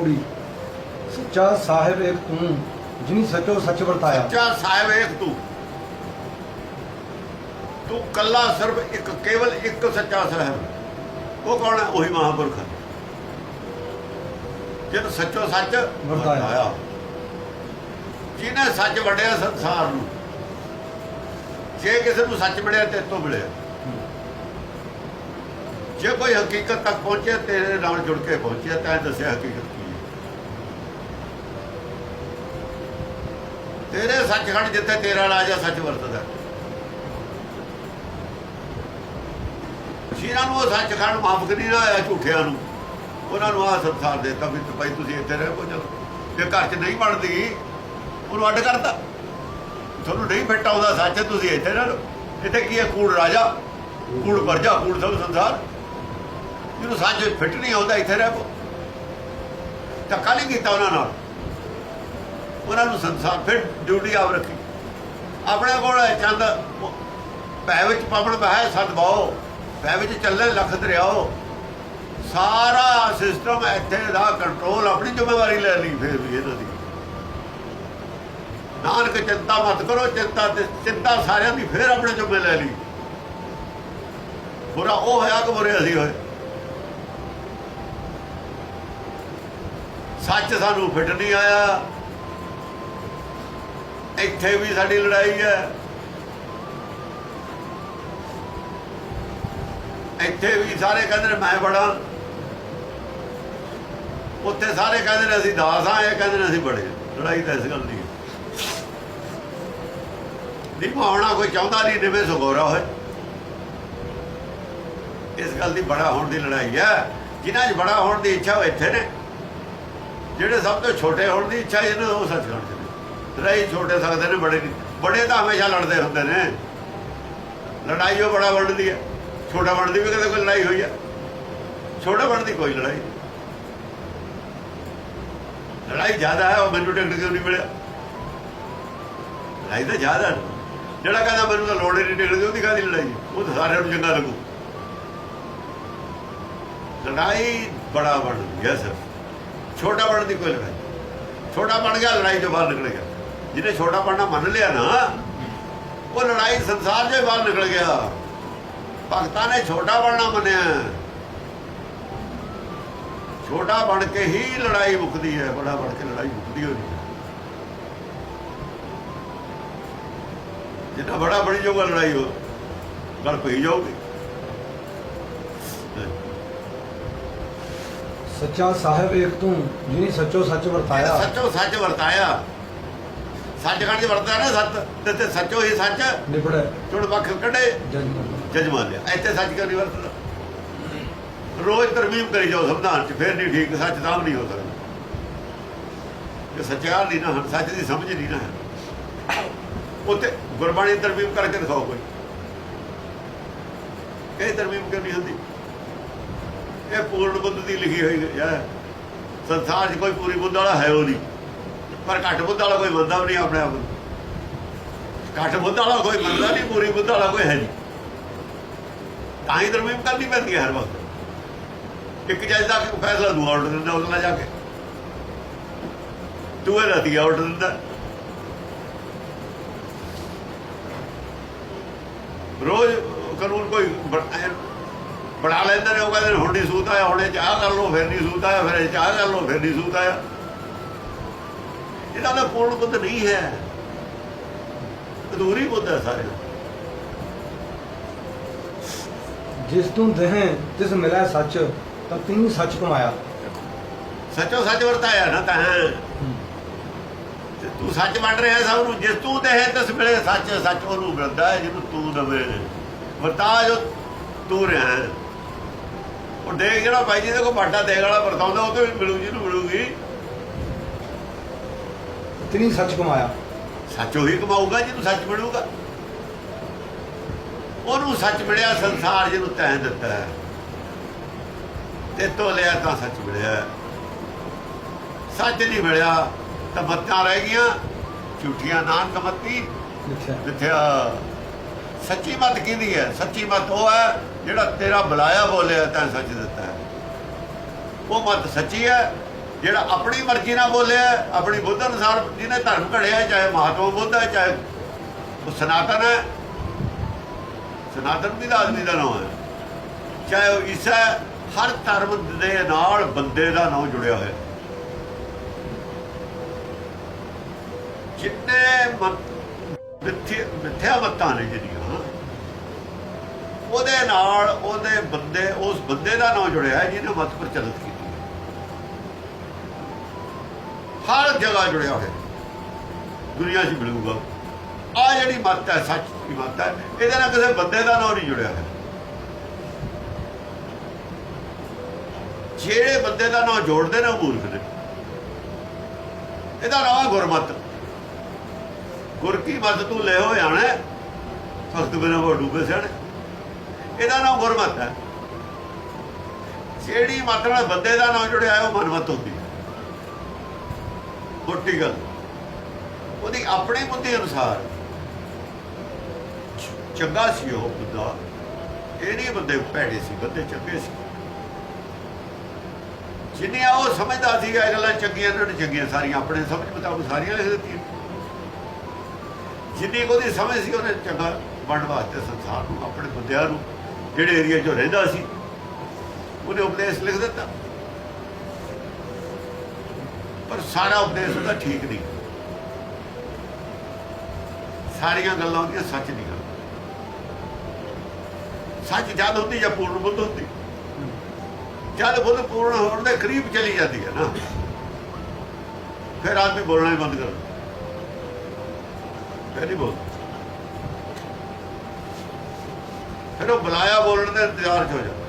ਪੌੜੀ ਸੱਚਾ ਸਾਹਿਬ ਇੱਕ ਤੂੰ ਜਿਨੀ ਸਚੋ ਸੱਚ ਵਰਤਾਇਆ। ਸੱਚਾ ਸਾਹਿਬ ਇੱਕ ਤੂੰ। ਤੂੰ ਕੱਲਾ ਸਿਰਫ ਇੱਕ ਕੇਵਲ ਇੱਕ ਸੱਚਾ ਸਾਹਿਬ। ਉਹ ਕੌਣ ਹੈ? ਉਹੀ ਮਹਾਪੁਰਖ ਹੈ। ਜਿਹਨੂੰ ਸੱਚੋ ਸੱਚ ਵਰਤਾਇਆ। ਜਿਹਨੇ ਸੱਚ ਵੰਡਿਆ ਸੰਸਾਰ ਨੂੰ। ਜੇ ਕਿਸੇ ਨੂੰ ਸੱਚ ਮਿਲਿਆ ਤੇ ਤੋਂ ਮਿਲਿਆ। ਜੇ ਕੋਈ ਹਕੀਕਤ ਤੱਕ ਪਹੁੰਚਿਆ ਤੇਰੇ ਨਾਲ ਜੁੜ ਕੇ ਪਹੁੰਚਿਆ ਤਾਂ ਦੱਸਿਆ ਹਕੀਕਤ ਕੀ ਹੈ ਤੇਰੇ ਸੱਚਖੰਡ ਜਿੱਥੇ ਤੇਰਾ ਰਾਜਾ ਸੱਚ ਵਰਤਦਾ। ਸ਼ੀਰਾਂ ਨੂੰ ਉਹ ਸੱਚਖੰਡ ਮਾਫ ਨਹੀਂ ਨਾ ਝੂਠਿਆਂ ਨੂੰ। ਉਹਨਾਂ ਨੂੰ ਆਹ ਸੰਸਾਰ ਦੇਤਾ ਵੀ ਭਾਈ ਤੁਸੀਂ ਇੱਥੇ ਰਹਿ ਕੋ ਚਲੋ ਜੇ ਘਰ 'ਚ ਨਹੀਂ ਬਣਦੀ, ਉਹਨੂੰ ਅੱਡ ਕਰਤਾ। ਤੁਹਾਨੂੰ ਨਹੀਂ ਫਿੱਟ ਆਉਂਦਾ ਸੱਚ, ਤੁਸੀਂ ਇੱਥੇ ਰਹਿ ਲਓ। ਇੱਥੇ ਕੀ ਹੈ? ਕੂੜ ਰਾਜਾ। ਕੂੜ ਵਰਜਾ ਕੂੜ ਸਭ ਸੰਸਾਰ। ਜਿਹਨੂੰ ਸੱਚ ਫਿੱਟ ਨਹੀਂ ਆਉਂਦਾ, ਇੱਥੇ ਰਹਿ ਕੋ ਧੱਕਾ ਨਹੀਂ ਕੀਤਾ ਉਹਨਾਂ ਨਾਲ। ਉਹਨਾਂ ਨੂੰ ਸੰਸਾਰ ਫਿਰ ਡਿਊਟੀ ਆਪ ਰੱਖੀ। ਆਪਣੇ ਕੋਲ ਚੰਦ ਪੈ ਵਿੱਚ ਪਵਨ ਬਹਿ ਸਦ ਬਾਓ ਪੈ ਵਿੱਚ ਚੱਲੇ ਲੱਖ ਦਰਿਆਓ। ਸਾਰਾ ਸਿਸਟਮ ਇੱਥੇ ਦਾ ਕੰਟਰੋਲ ਆਪਣੀ ਜ਼ਿੰਮੇਵਾਰੀ ਲੈ ਲਈ ਫਿਰ ਵੀ ਇਹਨਾਂ ਦੀ। ਨਾਨਕ, ਚਿੰਤਾ ਮਤ ਕਰੋ, ਚਿੰਤਾ ਤੇ ਚਿੰਤਾ ਸਾਰਿਆਂ ਦੀ ਫਿਰ ਆਪਣੇ ਜ਼ਿੰਮੇ ਲੈ ਲਈ। ਬੁਰਾ ਉਹ ਹੋਇਆ ਕਿ ਬੁਰੇ ਅਸੀਂ ਹੋਏ। ਸੱਚ ਸਾਨੂੰ ਫਿੱਟ ਨਹੀਂ ਆਇਆ। ਇੱਥੇ ਵੀ ਸਾਡੀ ਲੜਾਈ ਹੈ। ਇੱਥੇ ਵੀ ਸਾਰੇ ਕਹਿੰਦੇ ਨੇ ਮੈਂ ਬੜਾ। ਉੱਥੇ ਸਾਰੇ ਕਹਿੰਦੇ ਨੇ ਅਸੀਂ ਦਾਸ ਆ ਇਹ ਕਹਿੰਦੇ ਨੇ ਅਸੀਂ ਬੜੇ ਲੜਾਈ ਤਾਂ ਇਸ ਗੱਲ ਦੀ ਹੈ। ਨਿਭਾਉਣਾ ਕੋਈ ਚਾਹੁੰਦਾ ਨਹੀਂ ਨਿਵੇਂ ਸੁਗੋਰਾ ਹੋਏ। ਇਸ ਗੱਲ ਦੀ ਬੜਾ ਹੋਣ ਦੀ ਲੜਾਈ ਹੈ। ਜਿਨ੍ਹਾਂ 'ਚ ਬੜਾ ਹੋਣ ਦੀ ਇੱਛਾ ਉਹ ਇੱਥੇ ਨੇ। ਜਿਹੜੇ ਸਭ ਤੋਂ ਛੋਟੇ ਹੋਣ ਦੀ ਇੱਛਾ ਇਹਨਾਂ ਨੂੰ। ਉਹ ਸੱਚ ਲੜਾਈ ਛੋਟੇ ਸਕਦੇ ਨੇ, ਬੜੇ ਨਹੀਂ। ਬੜੇ ਤਾਂ ਹਮੇਸ਼ਾ ਲੜਦੇ ਹੁੰਦੇ ਨੇ। ਲੜਾਈ ਉਹ ਬੜਾ ਵੰਡਦੀ ਹੈ। ਛੋਟਾ ਬਣਦੀ ਵੀ ਕਦੇ ਕੋਈ ਲੜਾਈ ਹੋਈ ਹੈ ਛੋਟਾ ਬਣਦੀ ਕੋਈ ਲੜਾਈ ਨਹੀਂ। ਲੜਾਈ ਜ਼ਿਆਦਾ ਹੈ, ਉਹ ਮੈਨੂੰ ਟਿਕਟ ਕਿਉਂ ਨਹੀਂ ਮਿਲਿਆ। ਲੜਾਈ ਤਾਂ ਜ਼ਿਆਦਾ ਜਿਹੜਾ ਕਹਿੰਦਾ ਮੈਨੂੰ ਤਾਂ ਲੋੜ ਹੀ ਨਹੀਂ ਟਿਕਟ ਦੀ, ਉਹਦੀ ਕਾਹਦੀ ਲੜਾਈ ਉਹ ਤਾਂ ਸਾਰਿਆਂ ਨੂੰ ਚੰਗਾ ਲੱਗੂ। ਲੜਾਈ ਬੜਾ ਬਣਦੀ ਹੈ ਸਰ ਛੋਟਾ ਬਣਨ ਦੀ ਕੋਈ ਲੜਾਈ ਛੋਟਾ ਬਣ ਗਿਆ, ਲੜਾਈ ਤੋਂ ਬਾਹਰ ਨਿਕਲ ਗਿਆ। ਜਿਹਨੇ ਛੋਟਾ ਬਣਨਾ ਮੰਨ ਲਿਆ ਨਾ ਉਹ ਲੜਾਈ ਸੰਸਾਰ ਦੇ ਬਾਹਰ ਨਿਕਲ ਗਿਆ। ਭਗਤਾਂ ਨੇ ਛੋਟਾ ਬਣਨਾ ਮੰਨਿਆ। ਛੋਟਾ ਬਣ ਕੇ ਹੀ ਲੜਾਈ ਮੁੱਕਦੀ ਹੈ ਬੜਾ ਬਣ ਕੇ ਲੜਾਈ ਮੁੱਕਦੀ ਹੋਈ। ਨਹੀਂ ਜਿੰਨਾ ਬੜਾ ਬਣੀ ਜਾਊਗਾ ਲੜਾਈ ਹੋ ਗੱਲ ਪਈ ਜਾਊਗੀ। ਸੱਚਾ ਸਾਹਿਬ ਇੱਕ ਤੂੰ ਜਿਨੀ ਸਚੋ ਸੱਚ ਵਰਤਾਇਆ। ਸੱਚੋ ਸੱਚ ਵਰਤਾਇਆ। ਸੱਚ ਖੰਡ ਵਰਤਾਇਆ ਨਾ ਸੱਚ ਤੇ- ਤੇ ਸੱਚੋ ਹੀ ਸੱਚ। ਨਿਬੜੇ ਚੁਣ ਵੱਖ ਕੱਢੇ ਜਜਮਨ ਜਜਮਾਨ ਲਿਆ। ਇੱਥੇ ਸੱਚ ਨਹੀਂ ਵਰਤਦਾ ਰੋਜ਼ ਤਰਮੀਮ ਕਰੀ ਜਾਓ ਸੰਵਿਧਾਨ ਚ ਫਿਰ ਨਹੀਂ ਠੀਕ ਸੱਚ ਤਾਂ ਨਹੀਂ ਹੋ ਸਕਦਾ। ਜੇ ਸੱਚਾ ਨਹੀਂ ਨਾ ਸੱਚ ਦੀ ਸਮਝ ਨਹੀਂ ਨਾ ਹੈ। ਉੱਥੇ ਗੁਰਬਾਣੀ ਤਰਮੀਮ ਕਰਕੇ ਦਿਖਾਓ ਕੋਈ। ਇਹ ਤਰਮੀਮ ਕਿਉਂ ਨਹੀਂ ਹੁੰਦੀ? ਇਹ ਪੂਰਨ ਬੁੱਧ ਦੀ ਲਿਖੀ ਹੋਈ ਹੈ। ਸੰਸਾਰ 'ਚ ਕੋਈ ਪੂਰੀ ਬੁੱਧ ਵਾਲਾ ਹੈ ਉਹ ਨਹੀਂ। ਪਰ ਘੱਟ ਬੁੱਧ ਵਾਲਾ ਕੋਈ ਬੰਦਾ ਵੀ ਨਹੀਂ ਆਪਣੇ ਆਪ ਨੂੰ। ਘੱਟ ਬੁੱਧ ਵਾਲਾ ਕੋਈ ਬੰਦਾ ਨਹੀਂ, ਪੂਰੀ ਬੁੱਧ ਵਾਲਾ ਕੋਈ ਹੈ ਨਹੀਂ। ਤਾਂ ਹੀ ਤਰਮੀਮ ਕਰਨੀ ਪੈਂਦੀ ਹੈ ਹਰ ਵਕਤ। ਇੱਕ ਜੱਜ ਦਾ ਫੈਸਲਾ ਦੂ ਆਰਡਰ ਦਿੰਦਾ ਉਸ ਨਾਲ ਜਾ ਕੇ। ਦੂਏ ਦਾ ਦੀ ਆਰਡਰ ਦਿੰਦਾ। ਰੋਜ਼ ਕਾਨੂੰਨ ਕੋਈ ਬ- ਬਣਾ ਲੈਂਦੇ ਨੇ, ਉਹ ਕਹਿੰਦੇ ਹੁਣ ਨਹੀਂ ਸੂਤ ਆਇਆ, ਹੁਣੇ ਚਾਹ ਕਰ ਲਓ, ਫਿਰ ਨਹੀਂ ਸੂਤ ਆਇਆ, ਫਿਰ ਚਾਹ ਕਰ ਲਓ, ਫਿਰ ਨਹੀਂ ਸੂਤ ਆਇਆ। ਇਹਦਾ ਤਾਂ ਪੂਰਨ ਬੁੱਧ ਨਹੀਂ ਹੈ ਅਧੂਰੀ ਬੁੱਧ ਹੈ ਸਾਰੇ। ਜਿਸ ਤੂੰ ਦੇਹ ਤਿਸ ਮਿਲਿਆ ਸੱਚ ਤਾਂ ਤੀਨ ਸੱਚ ਕਮਾਇਆ। ਸੱਚੋ ਸੱਚ ਵਰਤਾਇਆ ਨਾ ਤਾਂ ਤੇ ਸੱਚ ਵੰਡ ਰਿਹਾ ਸਭ ਨੂੰ ਜਿਸ ਤੂੰ ਤੇ ਹੈ ਤਸ ਮਿਲੇ ਸੱਚ ਸੱਚ ਉਹਨੂੰ ਮਿਲਦਾ ਹੈ ਜਿਹਨੂੰ ਤੂੰ ਦਵੇ ਵਰਤਾ ਜੋ ਤੂੰ ਰਿਹਾ। ਉਹ ਦੇਖ ਜਿਹੜਾ ਭਾਈ ਜੀ ਦੇ ਕੋ ਬਾਟਾ ਦੇਖ ਵਾਲਾ ਵਰਤਾਉਂਦਾ ਉਹ ਤੋਂ ਮਿਲੂ ਜਿਹਨੂੰ ਮਿਲੂਗੀ। ਤੀਨ ਸੱਚ ਕਮਾਇਆ। ਸੱਚ ਉਹੀ ਕਮਾਊਗਾ ਜਿਹਨੂੰ ਸੱਚ ਮਿਲੂਗਾ। ਉਹਨੂੰ ਸੱਚ ਮਿਲਿਆ ਸੰਸਾਰ ਜਿਹਨੂੰ ਤੈਂ ਦਿੱਤਾ। ਹੈ ਤੇ ਤੋਂ ਲਿਆ ਤਾਂ ਸੱਚ ਮਿਲਿਆ। ਸੱਚ ਨਹੀਂ ਮਿਲਿਆ ਤਾਂ ਮੱਤਾਂ ਰਹਿ ਗਈਆਂ। ਝੂਠੀਆਂ ਨਾਨਕ ਮੱਤੀ ਮਿੱਥਿਆ ਸੱਚੀ ਮਤ ਕਿਹਦੀ ਹੈ? ਸੱਚੀ ਮਤ ਉਹ ਹੈ ਜਿਹੜਾ ਤੇਰਾ ਬੁਲਾਇਆ ਬੋਲਿਆ ਤਾਂ ਸੱਚ ਦਿੱਤਾ। ਹੈ ਉਹ ਮਤ ਸੱਚੀ ਹੈ ਜਿਹੜਾ ਆਪਣੀ ਮਰਜ਼ੀ ਨਾਲ ਬੋਲਿਆ ਆਪਣੀ ਬੁੱਧ ਅਨੁਸਾਰ ਜਿਹਨੇ ਧਰਮ ਘੜਿਆ ਚਾਹੇ ਮਹਾਤਮਾ ਬੁੱਧ ਹੈ ਚਾਹੇ ਉਹ ਸਨਾਤਨ ਹੈ ਸਨਾਤਨ ਵੀ ਦਾ ਆਦਮੀ ਦਾ ਨਾਮ ਹੈ। ਚਾਹੇ ਉਹ ਈਸਾ ਹੈ, ਹਰ ਧਰਮ ਦੇ ਨਾਲ ਬੰਦੇ ਦਾ ਨਾਮ ਜੁੜਿਆ ਹੋਇਆ ਜਿੰਨੇ ਮਤ- ਮਿੱਥਿਆ ਮਿੱਥਿਆ ਮਤਾਂ ਨੇ ਜਿਹੜੀਆਂ ਉਹਦੇ ਨਾਲ ਉਹਦੇ ਬੰਦੇ ਉਸ ਬੰਦੇ ਦਾ ਨਾਮ ਜੁੜਿਆ ਹੈ ਜਿਹਨੇ ਮਤ ਪ੍ਰਚਲਿਤ ਹਰ ਜਗ੍ਹਾ ਜੁੜਿਆ ਹੋਇਆ। ਦੁਨੀਆ 'ਚ ਮਿਲੂਗਾ। ਆ ਜਿਹੜੀ ਮੱਤ ਹੈ, ਸੱਚ ਦੀ ਮਤ ਹੈ, ਇਹਦੇ ਨਾਲ ਕਿਸੇ ਬੰਦੇ ਦਾ ਨਾਮ ਨਹੀਂ ਜੁੜਿਆ ਹੋਇਆ। ਜਿਹੜੇ ਬੰਦੇ ਦਾ ਨਾਮ ਜੋੜਦੇ ਨੇ, ਉਹ ਮੂਰਖ ਨੇ। ਇਹਦਾ ਨਾਮ ਹੈ ਗੁਰਮਤ। ਗੁਰ ਕੀ ਮਤ ਤੂੰ ਲੈ ਹੋ? ਜਾਣਾ ਫ਼ਸਤ ਬਿਨਾ ਉਹ ਡੂਬੇ ਸਣ ਇਹਦਾ ਨਾਮ ਗੁਰਮਤ ਹੈ। ਜਿਹੜੀ ਮਤ ਨਾਲ ਬੰਦੇ ਦਾ ਨਾਮ ਜੁੜਿਆ ਹੈ ਉਹ ਮਨਮਤ ਹੁੰਦੀ ਮੋਟੀ ਗੱਲ। ਉਹਦੀ ਆਪਣੀ ਬੁੱਧੀ ਅਨੁਸਾਰ ਚੰਗਾ ਸੀ ਉਹ ਬੁੱਧਾ। ਇਹ ਨਹੀਂ ਬੰਦੇ ਭੈੜੇ ਸੀ, ਬੰਦੇ ਚੰਗੇ ਸੀ। ਜਿੰਨੀਆਂ ਉਹ ਸਮਝਦਾ ਸੀ ਇਹ ਗੱਲਾਂ ਚੰਗੀਆਂ ਨੇ ਚੰਗੀਆਂ ਸਾਰੀਆਂ ਆਪਣੇ ਸਮਝ ਮੁਤਾਬਕ ਸਾਰੀਆਂ ਲਿਖ ਦਿੱਤੀਆਂ। ਜਿੰਨੀ ਕੁ ਉਹਦੀ ਸਮਝ ਸੀ, ਉਹਨੇ ਚੰਗਾ ਬਣਨ ਵਾਸਤੇ ਸੰਸਾਰ ਨੂੰ, ਆਪਣੇ ਬੰਦਿਆਂ ਨੂੰ, ਜਿਹੜੇ ਏਰੀਆ 'ਚ ਰਹਿੰਦਾ ਸੀ, ਉਹਨੇ ਉਪਦੇਸ਼ ਲਿਖ ਦਿੱਤਾ। ਪਰ ਸਾਰਾ ਉਪਦੇਸ਼ ਉਹਦਾ ਠੀਕ ਨਹੀਂ। ਸਾਰੀਆਂ ਗੱਲਾਂ ਉਹਦੀਆਂ ਸੱਚ ਨਹੀਂ ਗੱਲ ਸੱਚ ਜਦ ਹੁੰਦੀ ਜਾਂ ਪੂਰਨ ਬੁੱਧ ਹੁੰਦੀ। ਜਦ ਬੁੱਧ ਪੂਰਨ ਹੋਣ ਦੇ ਕਰੀਬ ਚਲੀ ਜਾਂਦੀ ਹੈ ਨਾ। ਫਿਰ ਆਦਮੀ ਬੋਲਣਾ ਹੀ ਬੰਦ ਕਰ ਦਿੰਦਾ। ਫਿਰ ਨਹੀਂ ਬੋਲ ਫਿਰ ਉਹ ਬੁਲਾਇਆ ਬੋਲਣ ਦੇ ਇੰਤਜ਼ਾਰ 'ਚ ਹੋ ਜਾਂਦਾ।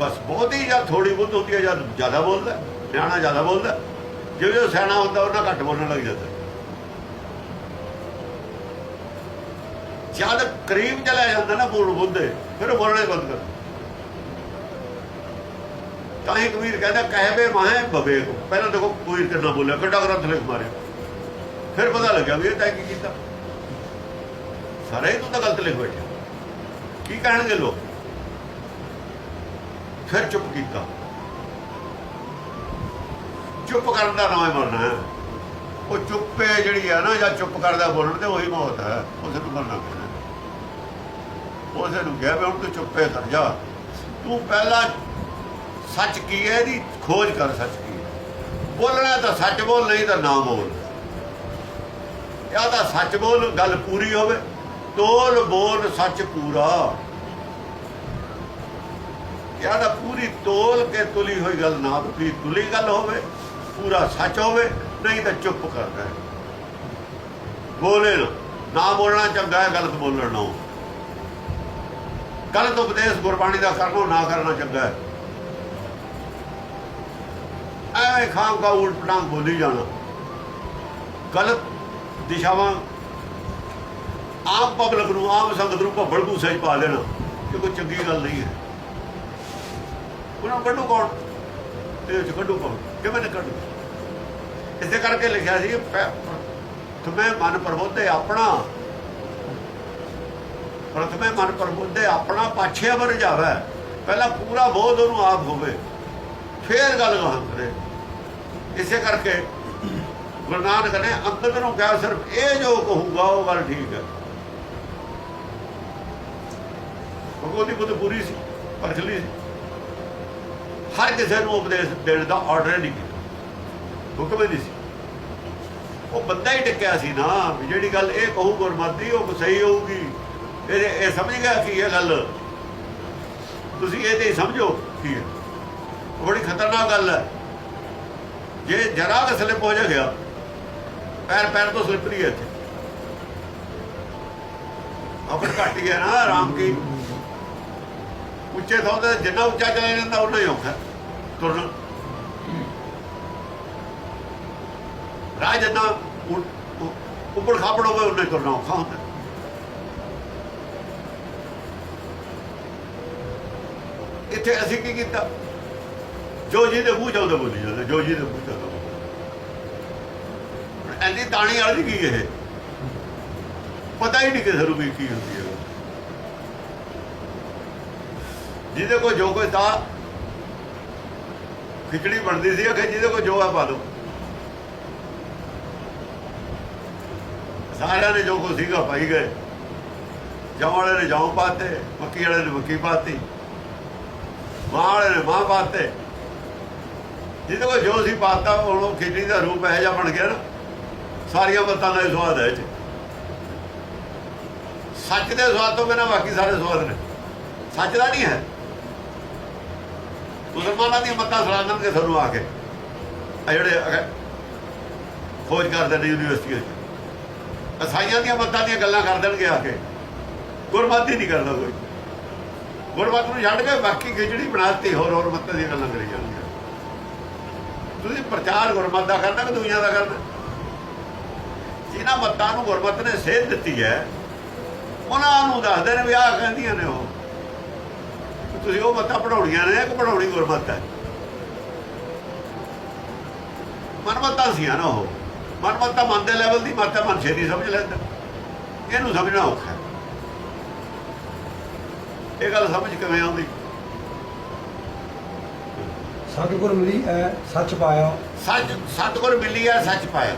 ਬਸ ਬਹੁਤੀ ਹੀ ਜਾਂ ਥੋੜੀ ਬਹੁਤ ਹੁੰਦੀ ਹੈ ਜਾਂ ਜ਼ਿਆਦਾ ਬੋਲਦਾ ਨਿਆਣਾ ਜ਼ਿਆਦਾ ਬੋਲਦਾ ਜਿਉਂ ਜਿਉਂ ਸਿਆਣਾ ਹੁੰਦਾ, ਉਹਨਾਂ ਘੱਟ ਬੋਲਣ ਲੱਗ ਜਾਂਦਾ ਜਦ ਕਰੀਬ ਚਲਾ ਜਾਂਦਾ ਨਾ ਪੂਰਨ ਬੁੱਧੇ, ਫਿਰ ਉਹ ਬੋਲਣਾ ਹੀ ਬੰਦ ਕਰ ਤਾਂ ਹੀ ਕਬੀਰ ਕਹਿੰਦਾ ਕਹਿਵੇ ਮਾਹੇ ਬਵੇ ਪਹਿਲਾਂ ਦੇਖੋ ਕੋਈ ਕਿੰਨਾ ਬੋਲਿਆ, ਕਿੱਡਾ ਗ੍ਰੰਥ ਲਿਖ ਮਾਰਿਆ। ਫਿਰ ਪਤਾ ਲੱਗਿਆ ਵੀ ਇਹ ਤੈਂ ਕੀ ਕੀਤਾ। ਸਾਰੇ ਤੂੰ ਤਾਂ ਗਲਤ ਲਿਖ ਬੈਠਿਆ ਕੀ ਕਹਿਣਗੇ ਲੋਕ? ਫਿਰ ਚੁੱਪ ਕੀਤਾ। ਚੁੱਪ ਕਰਨ ਦਾ ਨਾਮ ਹੀ ਮਰਨਾ ਉਹ ਚੁੱਪੇ ਜਿਹੜੀ ਹੈ ਨਾ, ਜਾਂ ਚੁੱਪ ਕਰਦਾ ਬੋਲਣ ਤੇ ਉਹੀ ਮੌਤ ਹੈ। ਉਸ ਨੂੰ ਮਰਨਾ ਪੈਣਾ ਉਸੇ ਨੂੰ ਕਿਹਾ ਵੀ ਹੁਣ ਤੂੰ ਚੁੱਪੇ ਕਰ ਜਾ। ਤੂੰ ਪਹਿਲਾਂ ਸੱਚ ਕੀ ਹੈ, ਇਹਦੀ ਖੋਜ ਕਰ ਸੱਚ ਕੀ ਹੈ। ਬੋਲਣਾ ਤਾਂ ਸੱਚ ਬੋਲ, ਨਹੀਂ ਤਾਂ ਨਾ ਬੋਲ। ਜਾਂ ਤਾਂ ਸੱਚ ਬੋਲ, ਗੱਲ ਪੂਰੀ ਹੋਵੇ। ਤੋਲ ਬੋਲ, ਸੱਚ ਪੂਰਾ। ਜਾਂ ਤਾਂ ਪੂਰੀ ਤੋਲ ਕੇ ਤੁਲੀ ਹੋਈ ਗੱਲ ਨਾ ਪੂਰੀ ਤੁਲੀ ਗੱਲ ਹੋਵੇ, ਪੂਰਾ ਸੱਚ ਹੋਵੇ, ਨਹੀਂ ਤਾਂ ਚੁੱਪ ਕਰਦਾ ਹੈ। ਬੋਲੇ ਨਾ ਬੋਲਣਾ ਚੰਗਾ ਹੈ, ਗਲਤ ਬੋਲਣ ਨਾ ਗਲਤ ਉਪਦੇਸ਼ ਗੁਰਬਾਣੀ ਦਾ ਕਰਨਾ, ਨਾ ਕਰਨਾ ਚੰਗਾ ਹੈ। ਐਵੇਂ ਖਾਮ ਕਾ ਉਲਟ ਪਟਾਂਗ ਬੋਲੀ ਜਾਣਾ। ਗਲਤ ਦਿਸ਼ਾਵਾਂ ਆਮ ਪਬਲਿਕ ਨੂੰ, ਆਮ ਸੰਗਤ ਨੂੰ ਭੱਬਲ ਭੂਸੇ 'ਚ ਪਾ ਲੈਣਾ ਇਹ ਕੋਈ ਚੰਗੀ ਗੱਲ ਨਹੀਂ ਹੈ। ਉਹਨਾਂ ਨੂੰ ਕੱਢੂ ਕੌਣ? ਤੇ ਚ ਕੱਢੂ ਕੌਣ? ਕਿਵੇਂ ਨੇ ਕੱਢੂ? ਇਸੇ ਕਰਕੇ ਲਿਖਿਆ ਸੀ ਤੁਮੇ ਮਨ ਪ੍ਰਬੋਧੇ ਆਪਣਾ। ਪ੍ਰਥਮੇ ਮਨ ਪ੍ਰਬੋਧੇ ਆਪਣਾ ਪਾਛੇ ਅਵਰ ਜਾਵੇ। ਪਹਿਲਾਂ ਪੂਰਾ ਬੋਧ ਉਹਨੂੰ ਆਪ ਹੋਵੇ। ਫੇਰ ਗੱਲ ਗਾਹਾਂ ਕਰੇ। ਇਸੇ ਕਰਕੇ ਗੁਰੂ ਨਾਨਕ ਨੇ ਅੰਗਦ ਨੂੰ ਕਿਹਾ ਸਿਰਫ ਇਹ ਜੋ ਕਹੂਗਾ ਉਹ ਗੱਲ ਠੀਕ ਹੈ। ਕਿਉਂਕਿ ਉਹਦੀ ਬੁੱਧ ਪੂਰੀ ਸੀ ਪਰਖਲੀ ਸੀ। ਹਰ ਕਿਸੇ ਨੂੰ ਉਪਦੇਸ਼ ਦੇਣ ਦਾ ਆਰਡਰ ਨਹੀਂ ਕੀਤਾ ਹੁਕਮ ਨਹੀਂ ਸੀ ਉਹ ਬੰਦਾ ਹੀ ਟਿਕਿਆ ਸੀ ਨਾ ਵੀ ਜਿਹੜੀ ਗੱਲ ਇਹ ਕਹੂ ਗੁਰਮਤਿ ਉਹ ਸਹੀ ਹੋਊਗੀ ਇਹ ਇਹ ਸਮਝ ਗਿਆ ਕਿ ਇਹ ਗੱਲ ਤੁਸੀਂ ਇਹ ਤੇ ਸਮਝੋ ਕੀ ਹੈ ਉਹ ਬੜੀ ਖਤਰਨਾਕ ਗੱਲ ਹੈ ਜੇ ਜਰਾ ਕੁ ਸਲਿਪ ਹੋ ਜਾ ਗਿਆ ਪੈਰ ਪੈਰ ਤੋਂ ਸਲਿਪਰੀ ਹੈ ਇੱਥੇ ਆਪਰ ਘੱਟ ਗਿਆ ਨਾ ਆਰਾਮ ਕੀ ਉੱਚੇ ਥਾਂ ਤੇ ਜਿੰਨਾ ਉੱਚਾ ਚਲਾ ਜਾਂਦਾ ਉਹਨਾਂ ਹੀ ਔਖਾ ਤੁਰਨਾ। ਰਾਹ ਜਿੰਨਾ ਉੱਪਰ ਖਾਪੜ ਹੋਵੇ ਉਹਨਾਂ ਤੁਰਨਾ ਔਖਾ ਹੁੰਦਾ। ਇੱਥੇ ਅਸੀਂ ਕੀ ਕੀਤਾ? ਜੋ ਜੀ ਦੇ ਮੂੰਹ ਚਾਉਂਦਾ ਬੋਲੀ ਜਾਂਦੇ। ਜੋ ਜੀ ਦੇ ਮੂੰਹ ਚਾਉਂਦਾ ਐਨੀ ਤਾਣੀ ਵਾਲੀ ਕੀ ਇਹ? ਪਤਾ ਹੀ ਨਹੀਂ ਕਿਸੇ ਨੂੰ ਵੀ ਕੀ ਹੁੰਦੀ ਹੈ। ਜਿਹਦੇ ਕੋਲ ਜੋ ਕੋਈ ਤਾਂ ਖਿਚੜੀ ਬਣਦੀ ਸੀ ਕਿ ਜਿਹਦੇ ਕੋਲ ਜੋ ਆ ਪਾ ਦੋ। ਸਾਰਿਆਂ ਨੇ ਜੋ ਕੋ ਸੀਗਾ ਪਾਈ ਗਏ। ਜੌਂ ਵਾਲੇ ਨੇ ਜੌਂ ਪਾਤੇ, ਮੱਕੀ ਵਾਲੇ ਨੇ ਮੱਕੀ ਪਾਤੀ। ਮਾਂ ਵਾਲੇ ਨੇ ਮਾਂ ਪਾਤੇ। ਜਿਹਦੇ ਕੋਲ ਜੋ ਸੀ ਪਾਤਾ ਉਹ ਖਿਚੜੀ ਦਾ ਰੂਪ ਇਹ ਜਿਹਾ ਬਣ ਗਿਆ ਨਾ। ਸਾਰੀਆਂ ਮਤਾਂ ਦਾ ਸਵਾਦ ਹੈ ਇਹ ਸੱਚ ਦੇ ਸਵਾਦ ਤੋਂ ਬਿਨਾਂ ਬਾਕੀ ਸਾਰੇ ਸਵਾਦ ਨੇ। ਸੱਚ ਦਾ ਨਹੀਂ ਹੈ। ਮੁਸਲਮਾਨਾਂ ਦੀਆਂ ਮੱਤਾਂ ਸੁਣਾ ਦੇਣਗੇ ਤੁਹਾਨੂੰ ਆ ਕੇ। ਆ ਜਿਹੜੇ ਖੋਜ ਕਰਦੇ ਨੇ ਯੂਨੀਵਰਸਿਟੀਆਂ 'ਚ ਅਸਾਈਆਂ ਦੀਆਂ ਮੱਤਾਂ ਦੀਆਂ ਗੱਲਾਂ ਕਰ ਦੇਣਗੇ ਆ ਕੇ। ਗੁਰਮਤ ਹੀ ਨਹੀਂ ਕਰਦਾ ਕੋਈ। ਗੁਰਮਤਿ ਨੂੰ ਛੱਡ ਕੇ ਬਾਕੀ ਖਿਚੜੀ ਬਣਾਤੀ ਹੋਰ ਹੋਰ ਮੱਤਾਂ ਦੀਆਂ ਗੱਲਾਂ ਕਰੀ ਜਾਂਦੀਆਂ। ਤੁਸੀਂ ਪ੍ਰਚਾਰ ਗੁਰਮਤ ਦਾ ਕਰਨਾ ਕਿ ਦੁਨੀਆ ਦਾ ਕਰਨਾ? ਜਿਨ੍ਹਾਂ ਮੱਤਾਂ ਨੂੰ ਗੁਰਮਤਿ ਨੇ ਸੇਧ ਦਿੱਤੀ ਹੈ, ਉਹਨਾਂ ਨੂੰ ਦੱਸਦੇ ਨੇ ਵੀ ਆਹ ਕਹਿੰਦੀਆਂ ਨੇ ਉਹ। ਤੁਸੀਂ ਉਹ ਮੱਤਾਂ ਪੜਾਉਣੀਆਂ ਨੇ ਕਿ ਪੜਾਉਣੀ ਗੁਰਮਤਿ ਹੈ। ਮਨਮਤਾਂ ਸੀ ਨਾ ਉਹ। ਮਨਮਤਾਂ ਮਨ ਦੇ ਲੈਵਲ ਦੀ ਮੱਤ ਹੈ ਮਨ ਛੇਤੀ ਸਮਝ ਲੈਂਦਾ। ਇਹਨੂੰ ਸਮਝਣਾ ਔਖਾ ਇਹ ਗੱਲ ਸਮਝ ਕਿਵੇਂ ਆਉਂਦੀ? ਸਤਿਗੁਰ ਮਿਲੀ ਐ ਸੱਚ ਪਾਇਆ ਸੱਚ ਸਤਿਗੁਰ ਮਿਲੀ ਹੈ ਸੱਚ ਪਾਇਆ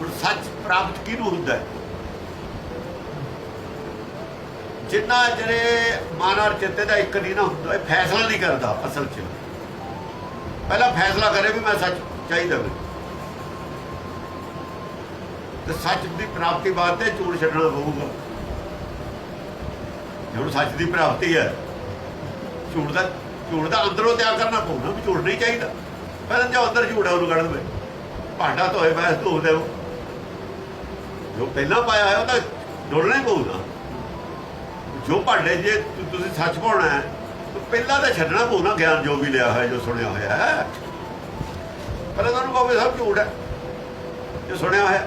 ਹੁਣ ਸੱਚ ਪ੍ਰਾਪਤ ਕਿਹਨੂੰ ਹੁੰਦਾ ਹੈ? ਜਿੰਨਾ ਜਿਹੜੇ ਮਨ ਔਰ ਚਿੱਤੇ ਦਾ ਇੱਕ ਨਹੀਂ ਨਾ ਹੁੰਦਾ, ਇਹ ਫੈਸਲਾ ਨਹੀਂ ਕਰਦਾ ਅਸਲ 'ਚ। ਪਹਿਲਾਂ ਫੈਸਲਾ ਕਰੇ ਵੀ ਮੈਂ ਸੱਚ ਚਾਹੀਦਾ ਮੈਨੂੰ ਤੇ ਸੱਚ ਦੀ ਪ੍ਰਾਪਤੀ ਵਾਸਤੇ ਝੂਠ ਛੱਡਣਾ ਪਊਗਾ। ਜਦੋਂ ਸੱਚ ਦੀ ਪ੍ਰਾਪਤੀ ਹੈ। ਝੂਠ ਦਾ ਝੂਠ ਦਾ ਅੰਦਰੋਂ ਤਿਆਰ ਕਰਨਾ ਪਊਗਾ ਵੀ ਝੂਠ ਨਹੀਂ ਚਾਹੀਦਾ। ਪਹਿਲਾਂ ਜੋ ਅੰਦਰ ਝੂੜਾ ਉਹਨੂੰ ਕੱਢ ਦੇਵੇ। ਭਾਂਡਾ ਧੋਏ ਬੈਸ ਧੋ ਦੇਵੋ। ਜੋ ਪਹਿਲਾਂ ਪਾਇਆ ਹੋਇਆ, ਉਹ ਡੋਲਣਾ ਹੀ ਪਊਗਾ। ਜੋ ਭਾਂਡੇ ਜੇ ਤੁਸੀਂ ਸੱਚ ਪਾਉਣਾ ਹੈ ਪਹਿਲਾਂ ਤਾਂ ਛੱਡਣਾ ਪਊ ਨਾ ਗਿਆਨ ਜੋ ਵੀ ਲਿਆ ਹੋਇਆ, ਜੋ ਸੁਣਿਆ ਹੋਇਆ ਹੈ। ਪਹਿਲਾਂ ਤੁਹਾਨੂੰ ਕਹੋਗੇ, ਸਭ ਝੂਠ ਹੈ, ਜੋ ਸੁਣਿਆ ਹੋਇਆ